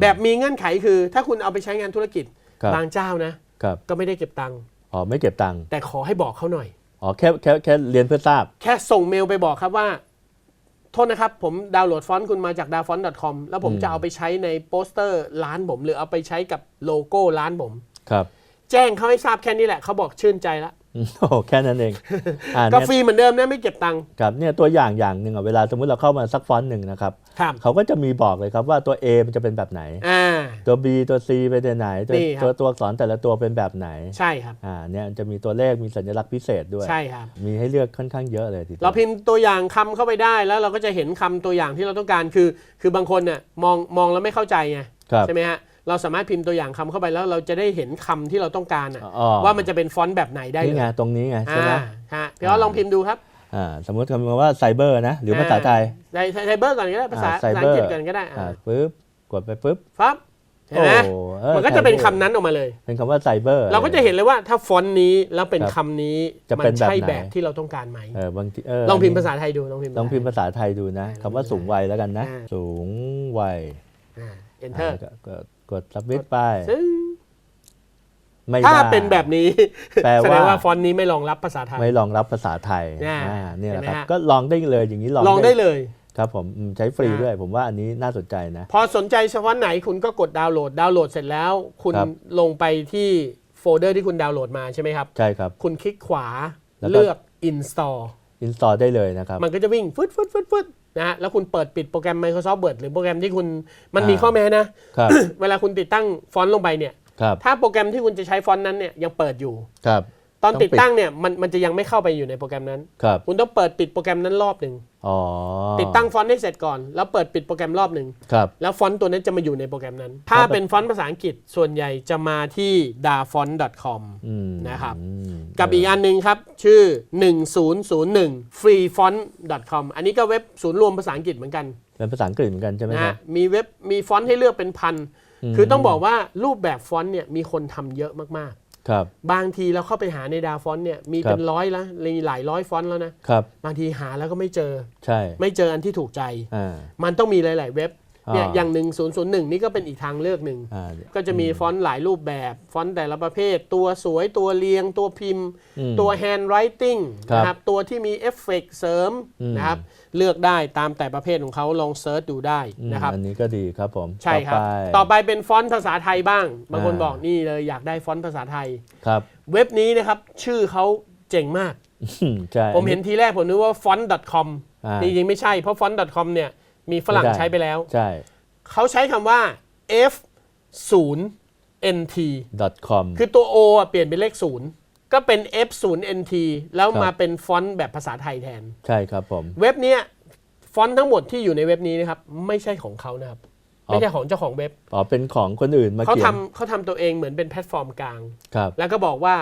Speaker 2: แบบมีเงื่อนไขคือ ถ้าคุณเอาไปใช้งานธุรกิจ
Speaker 3: ครับ
Speaker 2: บางเจ้านะ
Speaker 3: ครับ
Speaker 2: ก็ไม่ได้เก็บตังค์
Speaker 3: อ๋อไม่เก็บตังค์
Speaker 2: แต่ขอให้บอกเขาหน่อย
Speaker 3: อ๋อแค่แค่แค่เรียนเพื่อทราบ
Speaker 2: แค่ส่งเมลไปบอกครับว่า โทษนะครับ ผมดาวน์โหลดฟอนต์คุณมาจาก d a f o n t c o m แล้วผม
Speaker 3: อืม
Speaker 2: จะเอาไปใช้ในโปสเตอร์ร้านผม หรือเอาไปใช้กับโลโก้ร้านผม
Speaker 3: ครับ
Speaker 2: แจ้งเขาให้ทราบแค่นี้แหละเขาบอกชื่นใจละ
Speaker 3: โอ้โหแค่นั้นเองอ่า
Speaker 2: ก็
Speaker 3: เนี่ย
Speaker 2: ฟรีเหมือนเดิมนะไม่เก็บตังค์
Speaker 3: ครับเนี่ยตัวอย่างอย่างหนึ่งอะเวลาสมมุติเราเข้ามาสักฟอนต์หนึ่งนะครับ
Speaker 2: ครับ
Speaker 3: เขาก็จะมีบอกเลยครับว่าตัว A มันจะเป็นแบบไหน
Speaker 2: อ่า
Speaker 3: ตัว B ตัว C เป็นไหน ตัว
Speaker 2: นี่ครับ
Speaker 3: ตัวตัวอักษรแต่ละตัวเป็นแบบไหน
Speaker 2: ใช่ครับ
Speaker 3: อ่าเนี่ยจะมีตัวเลขมีสัญลักษณ์พิเศษด้วย
Speaker 2: ใช่ครับ
Speaker 3: มีให้เลือกค่อนข้างเยอะเลยทีเดียว
Speaker 2: เราพิมพ์ตัวอย่างคำเข้าไปได้แล้วเราก็จะเห็นคำตัวอย่างที่เราต้องการคือ คือบางคนเนี่ยมองมองแล้วไม่เข้าใจไง
Speaker 3: ครับ
Speaker 2: ใช่ไหมฮะ เราสามารถพิมพ์ตัวอย่างคำเข้าไปแล้วเราจะได้เห็นคำที่เราต้องการอะ
Speaker 3: อ๋อ
Speaker 2: ว่ามันจะเป็นฟอนต์แบบไหนได้เล
Speaker 3: นี่
Speaker 2: ย
Speaker 3: ไงตรงนี้ไงใช่ไหม
Speaker 2: อ่าฮะพี่อ้อลองพิมพ์ดูครับ
Speaker 3: อ่าสมมติคำว่าไซเบอร์นะ หรือภาษาไทย
Speaker 2: ไทยไทยเบอร์ก่อนก็ได้ภาษา
Speaker 3: อ่า
Speaker 2: ภาษาอังกฤษก่อนก็ได้
Speaker 3: อ่า
Speaker 2: อ่า
Speaker 3: ปึ๊บกดไปปึ๊บ
Speaker 2: ครับเห็นไหม
Speaker 3: โอ้เออ
Speaker 2: มันก็จะเป็น
Speaker 3: ไซ
Speaker 2: คำ
Speaker 3: บอร์
Speaker 2: นั้นออกมาเลย
Speaker 3: เป็นคำว่าไซเบอร์
Speaker 2: เราก็จะเห็นเลยว่าถ้าฟอนต์นี้แล้วเป็น
Speaker 3: ครับ
Speaker 2: คำนี้
Speaker 3: จะ
Speaker 2: มั
Speaker 3: เป็นแบบ
Speaker 2: ใช่
Speaker 3: ไหน
Speaker 2: แบบที่เราต้องการไหม
Speaker 3: เออบางทีเออ
Speaker 2: ลองพิมพ์ภาษาไทยดูลองพิมพ์
Speaker 3: ลองพิมพ์ภาษาไทยดูนะ
Speaker 2: อ่า
Speaker 3: คำว่าสูงวัยแล้วกันนะ
Speaker 2: อ่า
Speaker 3: สูงวัย
Speaker 2: อ่า enter
Speaker 3: อ่า ก็ก็กดสับมิดไป
Speaker 2: ซึ่ง
Speaker 3: ไม่
Speaker 2: ถ้า
Speaker 3: ได้
Speaker 2: เป็นแบบนี้
Speaker 3: แปล
Speaker 2: แสดง
Speaker 3: ว่า
Speaker 2: ว่าฟอนต์นี้ไม่รองรับภาษาไทย
Speaker 3: ไม่รองรับภาษาไทย
Speaker 2: อ่า
Speaker 3: อ่าเนี่ยแหละครับ
Speaker 2: เห็นไหมฮะ
Speaker 3: ก็ลองได้เลยอย่างนี้ลอง
Speaker 2: ลองได้เลย
Speaker 3: ครับผมอืมใช้ฟรี
Speaker 2: อ่า
Speaker 3: ด้วย ผมว่าอันนี้น่าสนใจนะ
Speaker 2: พอสนใจเฉพาะไหนคุณก็กดดาวน์โหลด ดาวน์โหลดเสร็จแล้ว คุณ
Speaker 3: ครับ
Speaker 2: ลงไปที่โฟลเดอร์ที่คุณดาวน์โหลดมาใช่ไหมครับ
Speaker 3: ใช่ครับ
Speaker 2: คุณคลิกขวา
Speaker 3: แล้วก็
Speaker 2: เลือก install
Speaker 3: อินสตอลได้เลยนะครับ
Speaker 2: มันก็จะวิ่งฟึดฟึดฟึดฟึด นะฮะแล้วคุณเปิดปิดโปรแกรม Microsoft Word หรือโปรแกรมที่คุณมันมี
Speaker 3: อ่า
Speaker 2: ข้อแม้นะ
Speaker 3: ครับ
Speaker 2: เวลาคุณติดตั้งฟอนต์ลงไปเนี่ย
Speaker 3: ครับ
Speaker 2: ถ้าโปรแกรมที่คุณจะใช้ฟอนต์นั้นเนี่ยยังเปิดอยู่
Speaker 3: ครับ
Speaker 2: ตอน
Speaker 3: ต้องปิ
Speaker 2: ติ
Speaker 3: ด
Speaker 2: ดตั้งเนี่ยมันมันจะยังไม่เข้าไปอยู่ในโปรแกรมนั้น
Speaker 3: ครับ
Speaker 2: คุณต้องเปิดปิดโปรแกรมนั้นรอบหนึ่ง
Speaker 3: อ๋อ
Speaker 2: ติดตั้งฟอนต์ให้เสร็จก่อน แล้วเปิดปิดโปรแกรมรอบหนึ่ง
Speaker 3: ครับ
Speaker 2: แล้วฟอนต์ตัวนั้นจะมาอยู่ในโปรแกรมนั้น ถ้าเป็นฟอนต์ภาษาอังกฤษส่วนใหญ่จะมาที่ dafont.com
Speaker 3: อืม
Speaker 2: นะครับ
Speaker 3: อืม
Speaker 2: กับอีกอันหนึ่งครับ ชื่อ 1001 freefont.com อันนี้ก็เว็บศูนย์รวมภาษาอังกฤษเหมือนกัน
Speaker 3: เป็นภาษาอังกฤษเหมือนกันใช่ไหม
Speaker 2: นะ
Speaker 3: ครั
Speaker 2: ฮะ
Speaker 3: บ
Speaker 2: มีเว็บมีฟอนต์ให้เลือกเป็นพันคือต้องบอกว่ารูปแบบฟอนต์เนี่ยมีคนทำเยอะมาก
Speaker 3: ครับ
Speaker 2: ๆบางทีเราเข้าไปหาในดาฟอนต์เนี่ยมี
Speaker 3: ครับ
Speaker 2: เป็นร้อยแล้วมีหลายร้อยฟอนต์แล้วนะ
Speaker 3: ครับ
Speaker 2: บางทีหาแล้วก็ไม่เจอ
Speaker 3: ใช่
Speaker 2: ไม่เจออันที่ถูกใจ
Speaker 3: อ่า
Speaker 2: มันต้องมีหลาย ๆ เว็บ เนี่ย
Speaker 3: อ่า
Speaker 2: อย่าง1001นี่ก็เป็นอีกทางเลือกหนึ่ง
Speaker 3: อ่า
Speaker 2: ก็จะมีฟอนต์หลายรูปแบบ ฟอนต์แต่ละประเภท ตัวสวยตัวเรียง ตัวพิมพ์
Speaker 3: อืม
Speaker 2: ตัว handwriting
Speaker 3: ครับ
Speaker 2: นะครับตัวที่มีเอฟเฟกต์เสริม
Speaker 3: อืม
Speaker 2: นะครับเลือกได้ตามแต่ประเภทของเขาลองเซิร์ชดูได้
Speaker 3: อืม
Speaker 2: นะครับ
Speaker 3: อันนี้ก็ดีครับผม
Speaker 2: ใช่ครับ
Speaker 3: ต่อไป
Speaker 2: ต่อไปเป็นฟอนต์ภาษาไทยบ้าง บางคน
Speaker 3: อ่า
Speaker 2: บอกนี่เลยอยากได้ฟอนต์ภาษาไทย
Speaker 3: ครับ
Speaker 2: เว็บนี้นะครับชื่อเขาเจ๋งมาก
Speaker 3: อืมใช่
Speaker 2: ผมเห็นทีแรกผมนึกว่า font.com
Speaker 3: อ่า
Speaker 2: จริงๆไม่ใช่เพราะ font.com เนี่ย มีฝรั่ง
Speaker 3: ไม่ได้
Speaker 2: ใช้ไปแล้ว
Speaker 3: ใช่
Speaker 2: เขาใช้คำว่า f 0 nt
Speaker 3: .com
Speaker 2: คือตัว o อะเปลี่ยนเป็นเลข 0 ก็เป็น f 0 nt แล้ว
Speaker 3: ครับ
Speaker 2: มาเป็นฟอนต์แบบภาษาไทยแทน
Speaker 3: ใช่ครับผม
Speaker 2: เว็บเนี้ยฟอนต์ทั้งหมดที่อยู่ในเว็บนี้นะครับ ไม่ใช่ของเขานะครับ
Speaker 3: อ๋อ
Speaker 2: ไม่ใช่ของเจ้าของเว็บ
Speaker 3: อ๋อ เป็นของคนอื่นมา
Speaker 2: เขา
Speaker 3: เขียน
Speaker 2: ทำเขาทำตัวเองเหมือนเป็นแพลตฟอร์มกลาง
Speaker 3: ครับ
Speaker 2: แล้วก็บอกว่า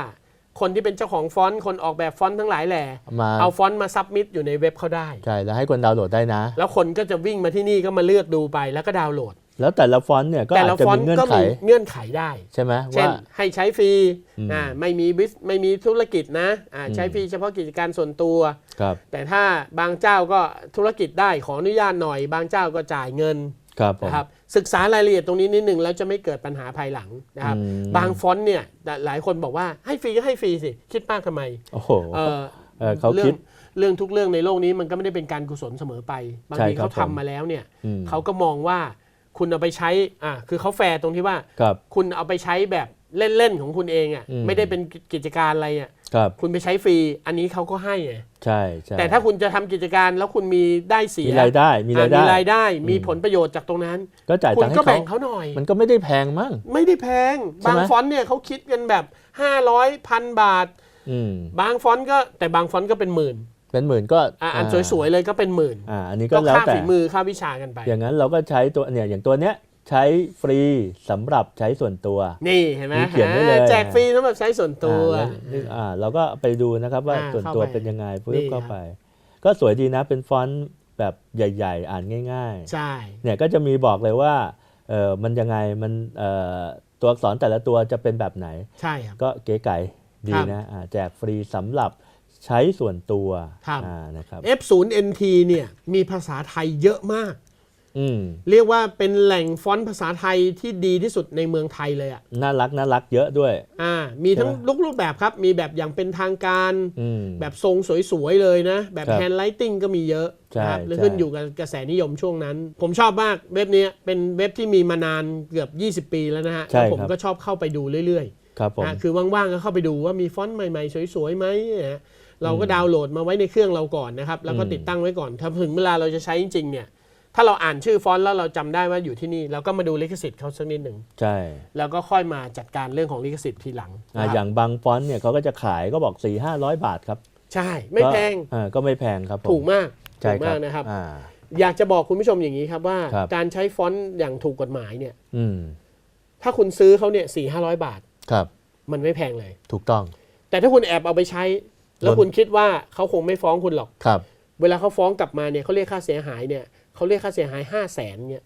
Speaker 2: คนที่เป็นเจ้าของฟอนต์คนออกแบบฟอนต์ทั้งหลายแหล่
Speaker 3: มา
Speaker 2: เอาฟอนต์มาซับมิดอยู่ในเว็บเขาได้
Speaker 3: ใช่แล้วให้คนดาวน์โหลดได้นะ
Speaker 2: แล้วคนก็จะวิ่งมาที่นี่ก็มาเลือกดูไปแล้วก็ดาวน์โหลด
Speaker 3: แล้วแต่ละฟอนต์เนี่ยก็
Speaker 2: แต่
Speaker 3: อา
Speaker 2: ละ
Speaker 3: จจะ
Speaker 2: ฟอน
Speaker 3: มี
Speaker 2: ต์
Speaker 3: เงื่อน
Speaker 2: ก็
Speaker 3: ไข
Speaker 2: มีเงื่อนไขได้
Speaker 3: ใช่ไหม
Speaker 2: เช่น
Speaker 3: ว่า
Speaker 2: ให้ใช้ฟรี
Speaker 3: อืม
Speaker 2: อ่าไม่มีบิสไม่มีธุรกิจนะอ่าใช้ฟรีเฉพาะกิจการส่วนตัว
Speaker 3: ครับ
Speaker 2: แต่ถ้าบางเจ้าก็ธุรกิจได้ขออนุญาตหน่อย บางเจ้าก็จ่ายเงิน
Speaker 3: ครับผม
Speaker 2: นะครับศึกษารายละเอียดตรงนี้นิดนึงแล้วจะไม่เกิดปัญหาภายหลังนะครับ
Speaker 3: อืม
Speaker 2: บางฟอนต์เนี่ยหลายคนบอกว่าให้ฟรีก็ให้ฟรีสิคิดมากทำไม
Speaker 3: โอ้โห
Speaker 2: เออ
Speaker 3: เออเขา
Speaker 2: เรื่
Speaker 3: คิ
Speaker 2: อง
Speaker 3: ด
Speaker 2: เรื่องทุกเรื่องในโลกนี้มันก็ไม่ได้เป็นการกุศลเสมอไป บาง
Speaker 3: ใช่
Speaker 2: ที
Speaker 3: ครับ
Speaker 2: เขาทำ
Speaker 3: ผม
Speaker 2: มาแล้วเนี่ย
Speaker 3: อืม
Speaker 2: เขาก็มองว่าคุณเอาไปใช้อ่าคือเขาแฟร์ตรงที่ว่า
Speaker 3: ครับ
Speaker 2: คุณเอาไปใช้แบบ เล่นๆของคุณเองอะ
Speaker 3: อืม
Speaker 2: ไม่ได้เป็นกิจการอะไรอะ
Speaker 3: ครับ
Speaker 2: คุณไปใช้ฟรี อันนี้เขาก็ให้ไง
Speaker 3: ใช่ใช่
Speaker 2: แต่ถ้าคุณจะทำกิจการแล้วคุณมีได้เสีย
Speaker 3: มีรายได้มี
Speaker 2: อ่
Speaker 3: รายได้
Speaker 2: มีรายได้มีผลประโยชน์จากตรงนั้น
Speaker 3: ก็จ่าย
Speaker 2: คุ
Speaker 3: ตั
Speaker 2: ณ
Speaker 3: งค์ให้
Speaker 2: ก็
Speaker 3: เขา
Speaker 2: แบ่งเขาหน่อย
Speaker 3: มันก็ไม่ได้แพงมั้ง
Speaker 2: ไม่ได้แพง
Speaker 3: ใช่ไหม
Speaker 2: บางฟอนต์เนี่ยเขาคิดกันแบบ 500พันบาท
Speaker 3: อืม
Speaker 2: บางฟอนต์ก็แต่บางฟอนต์ก็เป็นหมื่น
Speaker 3: เป็นหมื่นก็
Speaker 2: อะอันสวยๆเลยก็เป็นหมื่น
Speaker 3: อ่าอันนี้ก็
Speaker 2: ก็
Speaker 3: แล้ว
Speaker 2: ค่า
Speaker 3: แต่
Speaker 2: ฝีมือค่าวิชากันไป
Speaker 3: อย่างนั้นเราก็ใช้ตัวเนี่ยอย่างตัวเนี้ย ใช้ฟรีสำหรับใช้ส่วนตัว
Speaker 2: นี่เห็นไหม
Speaker 3: มีเขียนไว้เลย
Speaker 2: อ่าแจกฟรีสำหรับใช้ส่วนตัว
Speaker 3: อ่าแล้วอ่าเราก็ไปดูนะครับว่า
Speaker 2: อ่า
Speaker 3: ส่วนตัว
Speaker 2: เข้าไป
Speaker 3: เป็นยังไง
Speaker 2: นี่
Speaker 3: ปึ๊บเข้าไป ก็สวยดีนะเป็นฟอนต์แบบใหญ่ ๆ อ่านง่าย
Speaker 2: ใช่
Speaker 3: ๆ เนี่ยก็จะมีบอกเลยว่าเออมันยังไงมันเอ่อตัวอักษรแต่ละตัวจะเป็นแบบไหน
Speaker 2: ใช่ครับ
Speaker 3: ก็เก๋ไก๋ดี
Speaker 2: ครับ
Speaker 3: นะอ่าแจกฟรีสำหรับใช้ส่วนตัว
Speaker 2: ครับ
Speaker 3: อ่านะครับ
Speaker 2: F0NT เนี่ยมีภาษาไทยเยอะมาก
Speaker 3: อืม
Speaker 2: เรียกว่าเป็นแหล่งฟอนต์ภาษาไทยที่ดีที่สุดในเมืองไทยเลยอะ
Speaker 3: น่ารักน่ารักเยอะด้วย
Speaker 2: อ่า มีทั้ง
Speaker 3: ใช่ไหม
Speaker 2: ลุกรูปแบบครับ มีแบบอย่างเป็นทางการ
Speaker 3: อืม
Speaker 2: แบบทรงสวยๆเลยนะ แบบ
Speaker 3: ครับ
Speaker 2: แฮนด์ไลติงก็มีเยอะ
Speaker 3: ใช่
Speaker 2: นะครับหรือ
Speaker 3: ใช่
Speaker 2: ขึ้นอยู่กับกระแสนิยมช่วงนั้น ผมชอบมากเว็บเนี้ยเป็นเว็บที่มีมานานเกือบ 20 ปีแล้วนะฮะ
Speaker 3: ใช่
Speaker 2: แล้วผม
Speaker 3: ครับ
Speaker 2: ก็ชอบเข้าไปดูเรื่อย
Speaker 3: ครับผม
Speaker 2: นะคือว่างๆก็เข้าไปดูว่ามีฟอนต์ใหม่ๆสวยๆไหมเนี่ยเราก็ดาวน์โหลดมาไว้ในเครื่องเราก่อนนะครับแล้วก็
Speaker 3: อืม
Speaker 2: ติดตั้งไว้ก่อนถ้าถึงเวลาเราจะใช้จริงๆเนี่ย ถ้าเราอ่านชื่อฟอนต์แล้วเราจำได้ว่าอยู่ที่นี่เราก็มาดูลิขสิทธิ์เขาสักนิดหนึ่ง
Speaker 3: ใช่
Speaker 2: แล้วก็ค่อยมาจัดการเรื่องของลิขสิทธิ์ทีหลัง
Speaker 3: อ่า
Speaker 2: นะครับ
Speaker 3: อย่างบางฟอนต์เนี่ยเขาก็จะขายก็บอก 4 5 0 0 บาทครับ
Speaker 2: ใช่ไม่แพง
Speaker 3: ก็อ่าก็ไม่แพงครับผม
Speaker 2: ถูกมาก
Speaker 3: ใช่
Speaker 2: ถูก
Speaker 3: ครั
Speaker 2: มา
Speaker 3: บ
Speaker 2: กนะครับ
Speaker 3: อ่า
Speaker 2: อยากจะบอกคุณผู้ชมอย่างนี้ครับว่า
Speaker 3: ครับ
Speaker 2: การใช้ฟอนต์อย่างถูกกฎหมายเนี่ย
Speaker 3: อืม
Speaker 2: ถ้าคุณซื้อเขาเนี่ยสี่ห้าร้อยบาท
Speaker 3: ครับ
Speaker 2: มันไม่แพงเลย
Speaker 3: ถูกต้อง
Speaker 2: แต่ถ้าคุณแอบเอาไปใช้ แล้ว
Speaker 3: โดน
Speaker 2: คุณคิดว่าเขาคงไม่ฟ้องคุณหรอก
Speaker 3: ครับ
Speaker 2: เวลาเขาฟ้องกลับมาเนี่ยเขาเรียกค่าเสียหายเนี่ย เขาเรียกค่าเสียหาย5 0 0แสนเนี่ย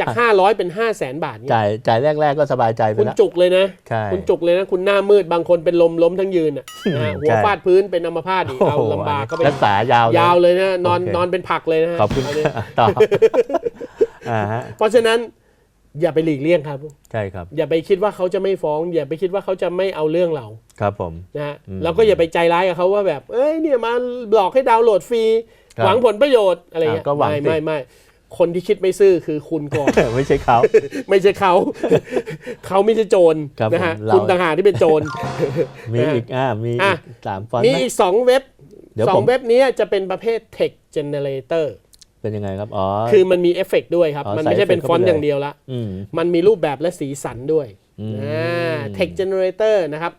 Speaker 2: จาก 500 เป็น 5 0 0แสนบาทเนี่ย
Speaker 3: จ่ายจ่ายแรกๆก็สบายใจไป
Speaker 2: คุณ
Speaker 3: แล้ว
Speaker 2: จุกเลยนะ
Speaker 3: ใช่
Speaker 2: คุณจุกเลยนะ คุณหน้ามืดบางคนเป็นลมล้มทั้งยืนอะนะฮะหัว
Speaker 3: ใช่
Speaker 2: ฟาดพื้นเป็นอัมพาตอีกเอา
Speaker 3: โอ้โห
Speaker 2: ลำบากก็ไป
Speaker 3: รักษายาวเลย
Speaker 2: ยาวเลยนะนอน
Speaker 3: โอเคน
Speaker 2: อนเป็นผักเลยนะฮะ
Speaker 3: ขอบคุณ
Speaker 2: นนี้
Speaker 3: ต่ออ่าฮะ
Speaker 2: เพราะฉะนั้นอย่าไปหลีกเลี่ยงครับ
Speaker 3: ใช่ครับ
Speaker 2: อย่าไปคิดว่าเขาจะไม่ฟ้อง อย่าไปคิดว่าเขาจะไม่เอาเรื่องเรา
Speaker 3: ครับผม
Speaker 2: นะฮะ
Speaker 3: อืม
Speaker 2: แล้วก็อย่าไปใจร้ายกับเขาว่าแบบ เอ้ยเนี่ยมาหลอกให้ดาวน์โหลดฟรี
Speaker 3: ครับ
Speaker 2: หวังผลประโยชน์อะไรเงี้ย
Speaker 3: อ่าก็หวัง
Speaker 2: ไม่
Speaker 3: สิ
Speaker 2: ไม่ไม่คนที่คิดไม่ซื่อคือคุณก่อน
Speaker 3: ไม่ใช่เขา
Speaker 2: ไม่ใช่เขา เขาไม่ใช่โจร
Speaker 3: ครับ
Speaker 2: นะฮะ
Speaker 3: ผมเรา
Speaker 2: คุณต่างหากที่เป็นโจร
Speaker 3: มีอีกอ่ามี
Speaker 2: อะ
Speaker 3: อีกสามฟอนต์
Speaker 2: มี
Speaker 3: ไหม
Speaker 2: อีกสองเว็บ
Speaker 3: เดี๋ยว
Speaker 2: สอ
Speaker 3: ผ
Speaker 2: ง
Speaker 3: ม
Speaker 2: เว็บนี้จะเป็นประเภท text generator
Speaker 3: เป็นยังไงครับ อ๋อ
Speaker 2: คือมันมีเอฟเฟกต์ด้วยครับ
Speaker 3: อ๋อ
Speaker 2: มันไม่ใช่
Speaker 3: ใส่
Speaker 2: เป็น
Speaker 3: เอฟ
Speaker 2: ฟ
Speaker 3: เฟ
Speaker 2: อกน
Speaker 3: ต์
Speaker 2: ต์
Speaker 3: เข้าไปเลย
Speaker 2: อย่างเดียวละ
Speaker 3: อืม
Speaker 2: มันมีรูปแบบและสีสันด้วย
Speaker 3: อืม
Speaker 2: อ่า text generator นะครับ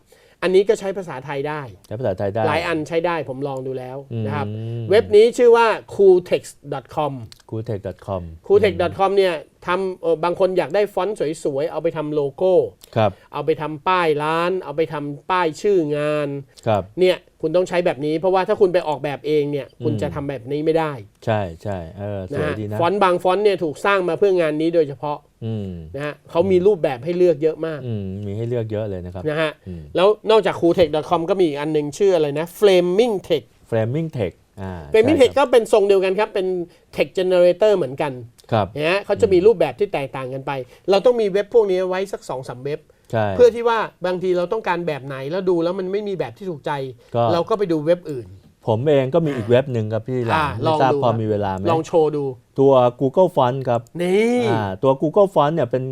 Speaker 2: อันนี้ก็ใช้ภาษาไทยได้
Speaker 3: ใช้ภาษาไทยได้
Speaker 2: หลายอันใช้ได้ผมลองดูแล้วนะครับ
Speaker 3: อืม
Speaker 2: เว็บนี้ชื่อว่า cooltext.com
Speaker 3: c o o t e c h c o m
Speaker 2: cooltext.com เนี่ย ทำเอ่อบางคนอยากได้ฟอนต์สวยๆ เอาไปทำโลโก้
Speaker 3: ครับ
Speaker 2: เอาไปทำป้ายร้าน เอาไปทำป้ายชื่องาน
Speaker 3: ครับ
Speaker 2: เนี่ยคุณต้องใช้แบบนี้เพราะว่าถ้าคุณไปออกแบบเองเนี่ยคุณ
Speaker 3: อืม
Speaker 2: จะทำแบบนี้ไม่ได้
Speaker 3: ใช่ใช่เออส
Speaker 2: นะ
Speaker 3: วย
Speaker 2: ฮะ
Speaker 3: ดีนะ
Speaker 2: ฟอนต์บางฟอนต์เนี่ยถูกสร้างมาเพื่องานนี้โดยเฉพาะ
Speaker 3: อืม
Speaker 2: นะฮะเขามีรูปแบบให้เลือกเยอะมาก
Speaker 3: อืมมีให้เลือกเยอะเลยนะครับ
Speaker 2: นะฮะ
Speaker 3: อืม
Speaker 2: แล้วนอกจาก cooltext.com ก็มีอีกอันหนึ่งชื่ออะไรนะ flaming tech
Speaker 3: framing tech อ่า
Speaker 2: flaming
Speaker 3: ใช่
Speaker 2: tech ก็เป็นทรงเดียวกันครับ เป็น text generator เหมือนกัน
Speaker 3: ครับ
Speaker 2: นะฮะเขาจะมีรูปแบบที่แตกต่างกันไป เราต้องมีเว็บพวกนี้ไว้สัก2อสเว็บ
Speaker 3: ใช่
Speaker 2: เพื่อที่ว่าบางทีเราต้องการแบบไหนแล้วดูแล้วมันไม่มีแบบที่ถูกใจ
Speaker 3: ก็
Speaker 2: เราก็ไปดูเว็บอื่น
Speaker 3: ผมเองก็มีอีกเว็บหนึ่งครับพี่หลา
Speaker 2: อ่านล
Speaker 3: ไม่
Speaker 2: อง
Speaker 3: ทราบ
Speaker 2: ดู
Speaker 3: พอ
Speaker 2: ครับ
Speaker 3: มีเวลาไหม
Speaker 2: ลองโชว์ดู
Speaker 3: ตัว Google Font ครับ
Speaker 2: นี่
Speaker 3: อ่าตัว Google Font เนี่ยเป็น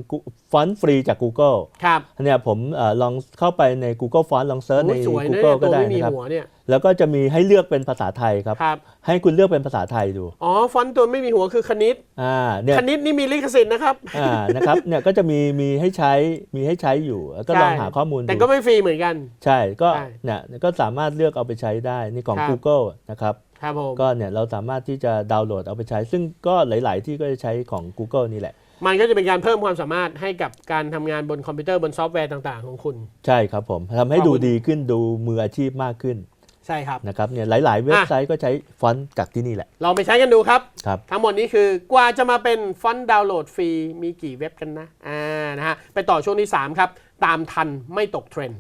Speaker 3: ฟอนต์ฟรีจาก Google
Speaker 2: ครับ
Speaker 3: เนี่ยผมเออลองเข้าไปใน Google Font ลองเซิร์ชใน
Speaker 2: โอ้ยสวยนะ
Speaker 3: Google
Speaker 2: ตั
Speaker 3: ก็
Speaker 2: ว
Speaker 3: ได้
Speaker 2: ไม่มี
Speaker 3: นะครับ
Speaker 2: หัวเนี่ย
Speaker 3: แล้วก็จะมีให้เลือกเป็นภาษาไทยครับ
Speaker 2: ครับ
Speaker 3: ให้คุณเลือกเป็นภาษาไทยดู
Speaker 2: อ๋อ ฟอนต์ตัวไม่มีหัวคือคณิต
Speaker 3: อ่าเนี่ย
Speaker 2: คณิตนี่มีลิขสิทธิ์นะครับ
Speaker 3: อ่า นะครับ เนี่ยก็จะมีมีให้ใช้ มีให้ใช้อยู่ ก็ลอง
Speaker 2: ใช่
Speaker 3: หาข้อมูลดู
Speaker 2: แต่ก็ไม่ฟรีเหมือนกัน
Speaker 3: ใช่ ก็
Speaker 2: ใช่
Speaker 3: เนี่ยก็สามารถเลือกเอาไปใช้ได้ นี่ของ
Speaker 2: ครับ
Speaker 3: Google นะครับ
Speaker 2: ครับผม
Speaker 3: ก็เนี่ยเราสามารถที่จะดาวน์โหลดเอาไปใช้ ซึ่งก็หลาย ๆ ที่ก็จะใช้ของ Google นี่แหละ
Speaker 2: มันก็จะเป็นการเพิ่มความสามารถให้กับการทำงานบนคอมพิวเตอร์บนซอฟต์แวร์ต่าง ๆ ของคุณ
Speaker 3: ใช่ครับผมทำให้
Speaker 2: ขอบคุณ
Speaker 3: ดูดีขึ้นดูมืออาชีพมากขึ้น
Speaker 2: ใช่ครับ
Speaker 3: นะครับเนี่ยหลาย ๆ เว็บไซต์ก็ใช้ฟอนต์จากที่นี่แหละ
Speaker 2: ลองไปใช้กันดูครับ
Speaker 3: ครับ
Speaker 2: ทั้งหมดนี้คือกว่าจะมาเป็นฟอนต์ดาวน์โหลดฟรีมีกี่เว็บกันนะอ่านะฮะไปต่อช่วงที่ 3 ครับ ตามทันไม่ตกเทรนด์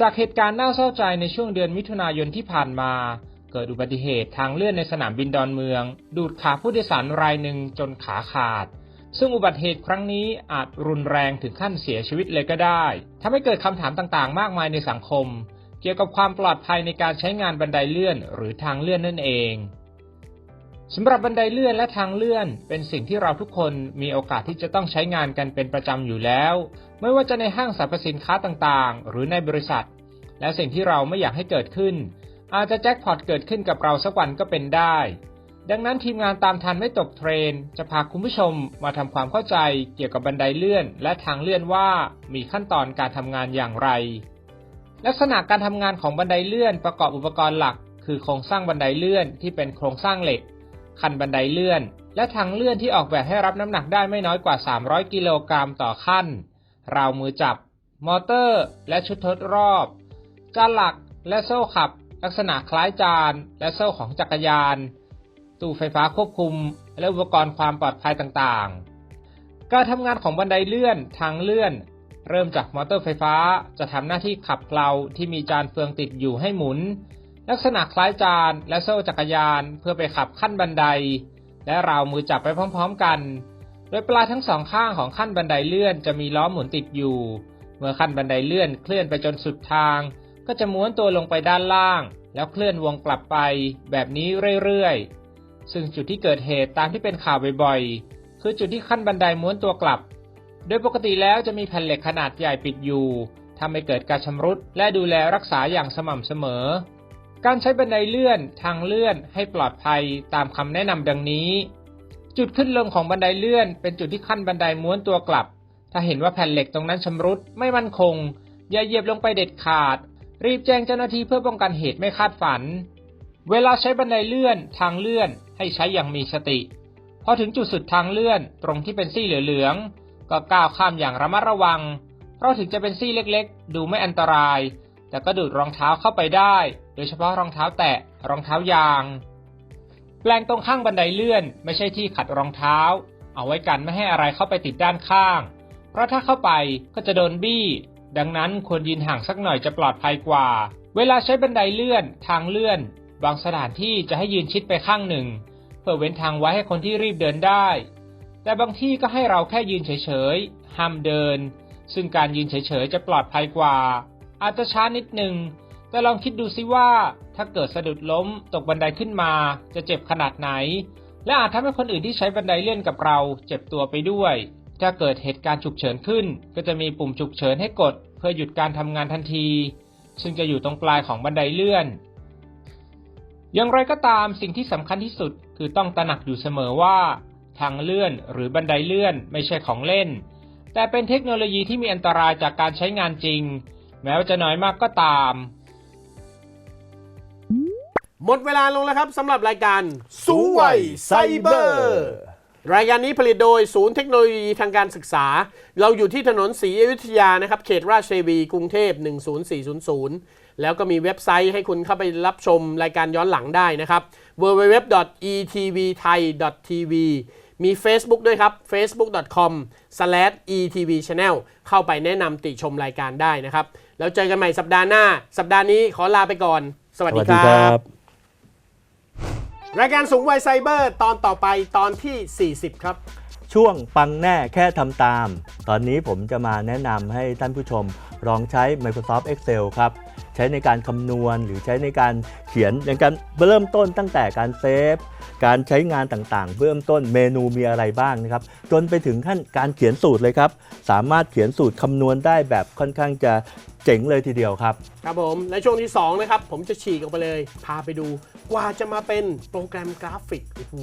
Speaker 4: จากเหตุการณ์น่าเศร้าใจในช่วงเดือนมิถุนายนที่ผ่านมา เกิดอุบัติเหตุทางเลื่อนในสนามบินดอนเมือง ดูดขาผู้โดยสารรายหนึ่งจนขาขาด ซึ่งอุบัติเหตุครั้งนี้อาจรุนแรงถึงขั้นเสียชีวิตเลยก็ได้ทำให้เกิดคำถามต่างๆ มากมายในสังคม เกี่ยวกับความปลอดภัยในการใช้งานบันไดเลื่อนหรือทางเลื่อนนั่นเอง สำหรับบันไดเลื่อนและทางเลื่อน เป็นสิ่งที่เราทุกคนมีโอกาสที่จะต้องใช้งานกันเป็นประจำอยู่แล้ว ไม่ว่าจะในห้างสรรพสินค้าต่างๆ หรือในบริษัท และสิ่งที่เราไม่อยากให้เกิดขึ้น อาจจะแจ็คพอตเกิดขึ้นกับเราสักวันก็เป็นได้ ดังนั้นทีมงานตามทันไม่ตกเทรน จะพาคุณผู้ชมมาทำความเข้าใจเกี่ยวกับบันไดเลื่อน และทางเลื่อนว่ามีขั้นตอนการทำงานอย่างไร ลักษณะการทำงานของบันไดเลื่อนประกอบอุปกรณ์หลัก คือโครงสร้างบันไดเลื่อนที่เป็นโครงสร้างเหล็ก คันบันไดเลื่อน และทางเลื่อนที่ออกแบบให้รับน้ำหนักได้ไม่น้อยกว่า 300 กิโลกรัมต่อขั้น ราวมือจับ มอเตอร์ และชุดทดรอบ จานหลักและโซ่ขับ ลักษณะคล้ายจาน และโซ่ของจักรยาน ตู้ไฟฟ้าควบคุม และอุปกรณ์ความปลอดภัยต่างๆ การทำงานของบันไดเลื่อน ทางเลื่อน เริ่มจากมอเตอร์ไฟฟ้าจะทำหน้าที่ขับเกลาที่มีจานเฟืองติดอยู่ให้หมุน ลักษณะคล้ายจานและโซ่จักรยานเพื่อไปขับขั้นบันได และราวมือจับไปพร้อมๆกัน โดยปลายทั้งสองข้างของขั้นบันไดเลื่อนจะมีล้อหมุนติดอยู่ เมื่อขั้นบันไดเลื่อนเคลื่อนไปจนสุดทาง ก็จะม้วนตัวลงไปด้านล่าง แล้วเคลื่อนวงกลับไป แบบนี้เรื่อยๆ ซึ่งจุดที่เกิดเหตุตามที่เป็นข่าวบ่อยๆ คือจุดที่ขั้นบันไดม้วนตัวกลับ โดยปกติแล้วจะมีแผ่นเหล็กขนาดใหญ่ปิดอยู่ทำให้เกิดการชำรุดและดูแลรักษาอย่างสม่ำเสมอ การใช้บันไดเลื่อนทางเลื่อนให้ปลอดภัยตามคำแนะนำดังนี้ จุดขึ้นลงของบันไดเลื่อน เป็นจุดที่ขั้นบันไดม้วนตัวกลับ ถ้าเห็นว่าแผ่นเหล็กตรงนั้นชำรุดไม่มั่นคง อย่าเหยียบลงไปเด็ดขาด รีบแจ้งเจ้าหน้าที่เพื่อป้องกันเหตุไม่คาดฝัน เวลาใช้บันไดเลื่อนทางเลื่อนให้ใช้อย่างมีสติ พอถึงจุดสุดทางเลื่อนตรงที่เป็นซี่เหลืองๆก็ก้าวข้ามอย่างระมัดระวัง เพราะถึงจะเป็นซี่เล็กๆ ดูไม่อันตราย แต่ก็ดูดรองเท้าเข้าไปได้ ดยเฉพาะรองเท้าแตะ รองเท้ายาง แปลงตรงข้างบันไดเลื่อน ไม่ใช่ที่ขัดรองเท้า เอาไว้กันไม่ให้อะไรเข้าไปติดด้านข้าง เพราะถ้าเข้าไปก็จะโดนบี้ ดังนั้นควรยืนห่างสักหน่อยจะปลอดภัยกว่า เวลาใช้บันไดเลื่อน ทางเลื่อน บางสถานที่จะให้ยืนชิดไปข้างหนึ่ง เพื่อเว้นทางไว้ให้คนที่รีบเดินได้ แต่บางที่ก็ให้เราแค่ยืนเฉยๆห้ามเดิน ซึ่งการยืนเฉยๆจะปลอดภัยกว่า อาจจะช้านิดหนึ่ง แต่ลองคิดดูสิว่า ถ้าเกิดสะดุดล้มตกบันไดขึ้นมา จะเจ็บขนาดไหน และอาจทำให้คนอื่นที่ใช้บันไดเลื่อนกับเรา เจ็บตัวไปด้วย ถ้าเกิดเหตุการณ์ฉุกเฉินขึ้น ก็จะมีปุ่มฉุกเฉินให้กด เพื่อหยุดการทำงานทันที ซึ่งจะอยู่ตรงปลายของบันไดเลื่อน อย่างไรก็ตามสิ่งที่สำคัญที่สุด คือต้องตระหนักอยู่เสมอว่า ทางเลื่อนหรือบันไดเลื่อนไม่ใช่ของเล่น แต่เป็นเทคโนโลยีที่มีอันตรายจากการใช้งานจริง แม้ว่าจะน้อยมากก็ตาม
Speaker 2: หมดเวลาลงแล้วครับสำหรับรายการสูงวัยไซเบอร์รายการนี้ผลิตโดยศูนย์เทคโนโลยีทางการศึกษา เราอยู่ที่ถนนศรีอยุธยานะครับ เขตราชเทวีกรุงเทพ 10400 แล้วก็มีเว็บไซต์ให้คุณเข้าไปรับชมรายการย้อนหลังได้นะครับ www.etvthai.tv มี Facebook ด้วยครับ facebook.com/etvchannel เข้าไปแนะนำติชมรายการได้นะครับ แล้วเจอกันใหม่สัปดาห์หน้า สัปดาห์นี้ขอลาไปก่อน สวัสดีครับ รายการสูงวัยไซเบอร์ตอนต่อไปตอนที่ 40 ครับ
Speaker 3: ช่วงปังแน่แค่ทำตาม ตอนนี้ผมจะมาแนะนำให้ท่านผู้ชมลองใช้ Microsoft Excel ครับ ใช้ในการคำนวณหรือใช้ในการเขียนอย่างการเริ่มต้นตั้งแต่การเซฟ การใช้งานต่างๆเริ่มต้นเมนูมีอะไรบ้างนะครับ จนไปถึงขั้นการเขียนสูตรเลยครับ สามารถเขียนสูตรคำนวณได้แบบค่อนข้างจะเจ๋งเลยทีเดียวครับ
Speaker 2: ครับผม และช่วงที่ 2 นะครับ ผมจะฉีกออกไปเลย พาไปดูกว่าจะมาเป็นโปรแกรมกราฟิกโอ้โห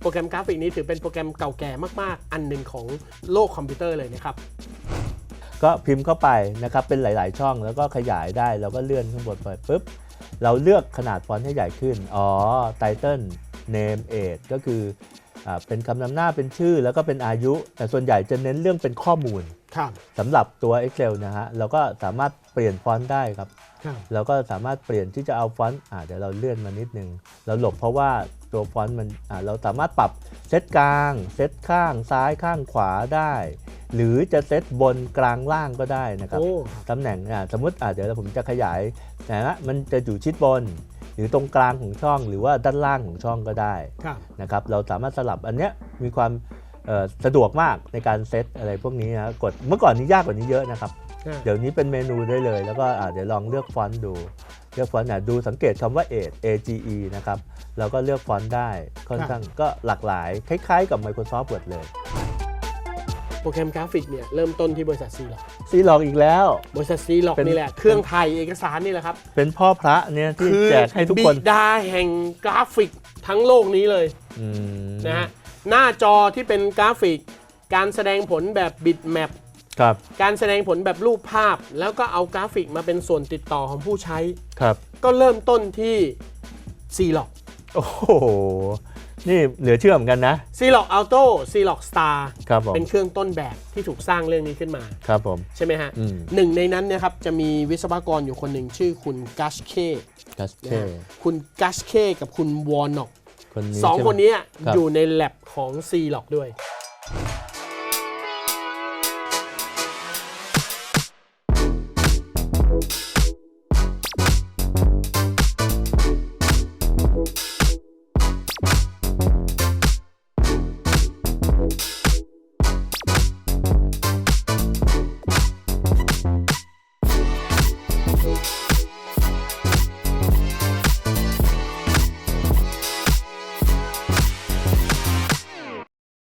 Speaker 2: โปรแกรมกราฟิกนี้ถือเป็นโปรแกรมเก่าแก่มากๆ อันหนึ่งของโลกคอมพิวเตอร์เลยนะครับ
Speaker 3: ก็พิมพ์เข้าไปนะครับเป็นหลาย ๆ ช่องแล้วก็ขยายได้ แล้วก็เลื่อนข้างบนไปปุ๊บ เราเลือกขนาดฟอนต์ให้ใหญ่ขึ้น อ๋อ Title Name Age ก็คืออาเป็นคำนำหน้าเป็นชื่อแล้วก็เป็นอายุ แต่ส่วนใหญ่จะเน้นเรื่องเป็นข้อมูล
Speaker 2: ครับ
Speaker 3: สำหรับตัว Excel นะฮะเราก็สามารถเปลี่ยนฟอนต์ได้ครับ
Speaker 2: ครับ
Speaker 3: เราก็สามารถเปลี่ยนที่จะเอาฟอนต์อ่าเดี๋ยวเราเลื่อนมานิดนึง เราหลบเพราะว่าตัวฟอนต์มันอ่าเราสามารถปรับเซตกลาง เซตข้างซ้ายข้างขวาได้ หรือจะเซตบนกลางล่างก็ได้นะครับ
Speaker 2: โอ้
Speaker 3: ตำแหน่งอ่าสมมติอ่าเดี๋ยวผมจะขยายนะฮะมันจะอยู่ชิดบน หรือตรงกลางของช่อง หรือว่าด้านล่างของช่องก็ได้
Speaker 2: ครับ
Speaker 3: นะครับเราสามารถสลับอันเนี้ยมีความเอ่อสะดวกมากในการเซตอะไรพวกนี้นะกดเมื่อก่อนนี้ยากกว่านี้เยอะนะครับ
Speaker 2: อ่า
Speaker 3: เดี๋ยวนี้เป็นเมนูได้เลย แล้วก็อ่าเดี๋ยวลองเลือกฟอนต์ดู เลือกฟอนต์อะดูสังเกตคำว่า age age นะครับเราก็เลือกฟอนต์ได้ค่อนข้างก็หลากหลาย คล้ายๆกับ Microsoft Word เลย
Speaker 2: โปรแกรมกราฟิกเนี่ยเริ่มต้นที่บริษัทซีล็อก
Speaker 3: ซีลอกอีกแล้ว
Speaker 2: บริษัทซีล็อก
Speaker 3: เป็น
Speaker 2: นี่แหละ เครื่องถ่ายเอกสารนี่แหละครับ
Speaker 3: เป็นพ่อพระเนี่ยที่
Speaker 2: คือ
Speaker 3: แจกให้ทุกคน
Speaker 2: บิดาแห่งกราฟิกทั้งโลกนี้เลย
Speaker 3: อืม
Speaker 2: นะฮะหน้าจอที่เป็นกราฟิก การแสดงผลแบบบิตแมป
Speaker 3: ครับ
Speaker 2: การแสดงผลแบบรูปภาพ แล้วก็เอากราฟิกมาเป็นส่วนติดต่อของผู้ใช้
Speaker 3: ครับ
Speaker 2: ก็เริ่มต้นที่ c l o c
Speaker 3: โอ้โห นี่เหลือเชื่อเหมือนกันนะ
Speaker 2: c l o c Auto c l o c Star
Speaker 3: ครับผม
Speaker 2: เป็นเครื่องต้นแบบที่ถูกสร้างเรื่องนี้ขึ้นมา
Speaker 3: ครับผม
Speaker 2: ใช่ไหมฮะ
Speaker 3: อืม
Speaker 2: หนึ่งในนั้นเนยครับจะมีวิศวกรอยู่คนหนึ่งชื่อคุณกัชเค
Speaker 3: กัส
Speaker 2: นะ
Speaker 3: เช่
Speaker 2: ฮะคุณกัชเคกับคุณวอร์น็อก
Speaker 3: คนนี้
Speaker 2: สอง
Speaker 3: ใช่ไหม
Speaker 2: คนนี้
Speaker 3: ครับ
Speaker 2: อยู่ในแลบของ c l o c ด้วย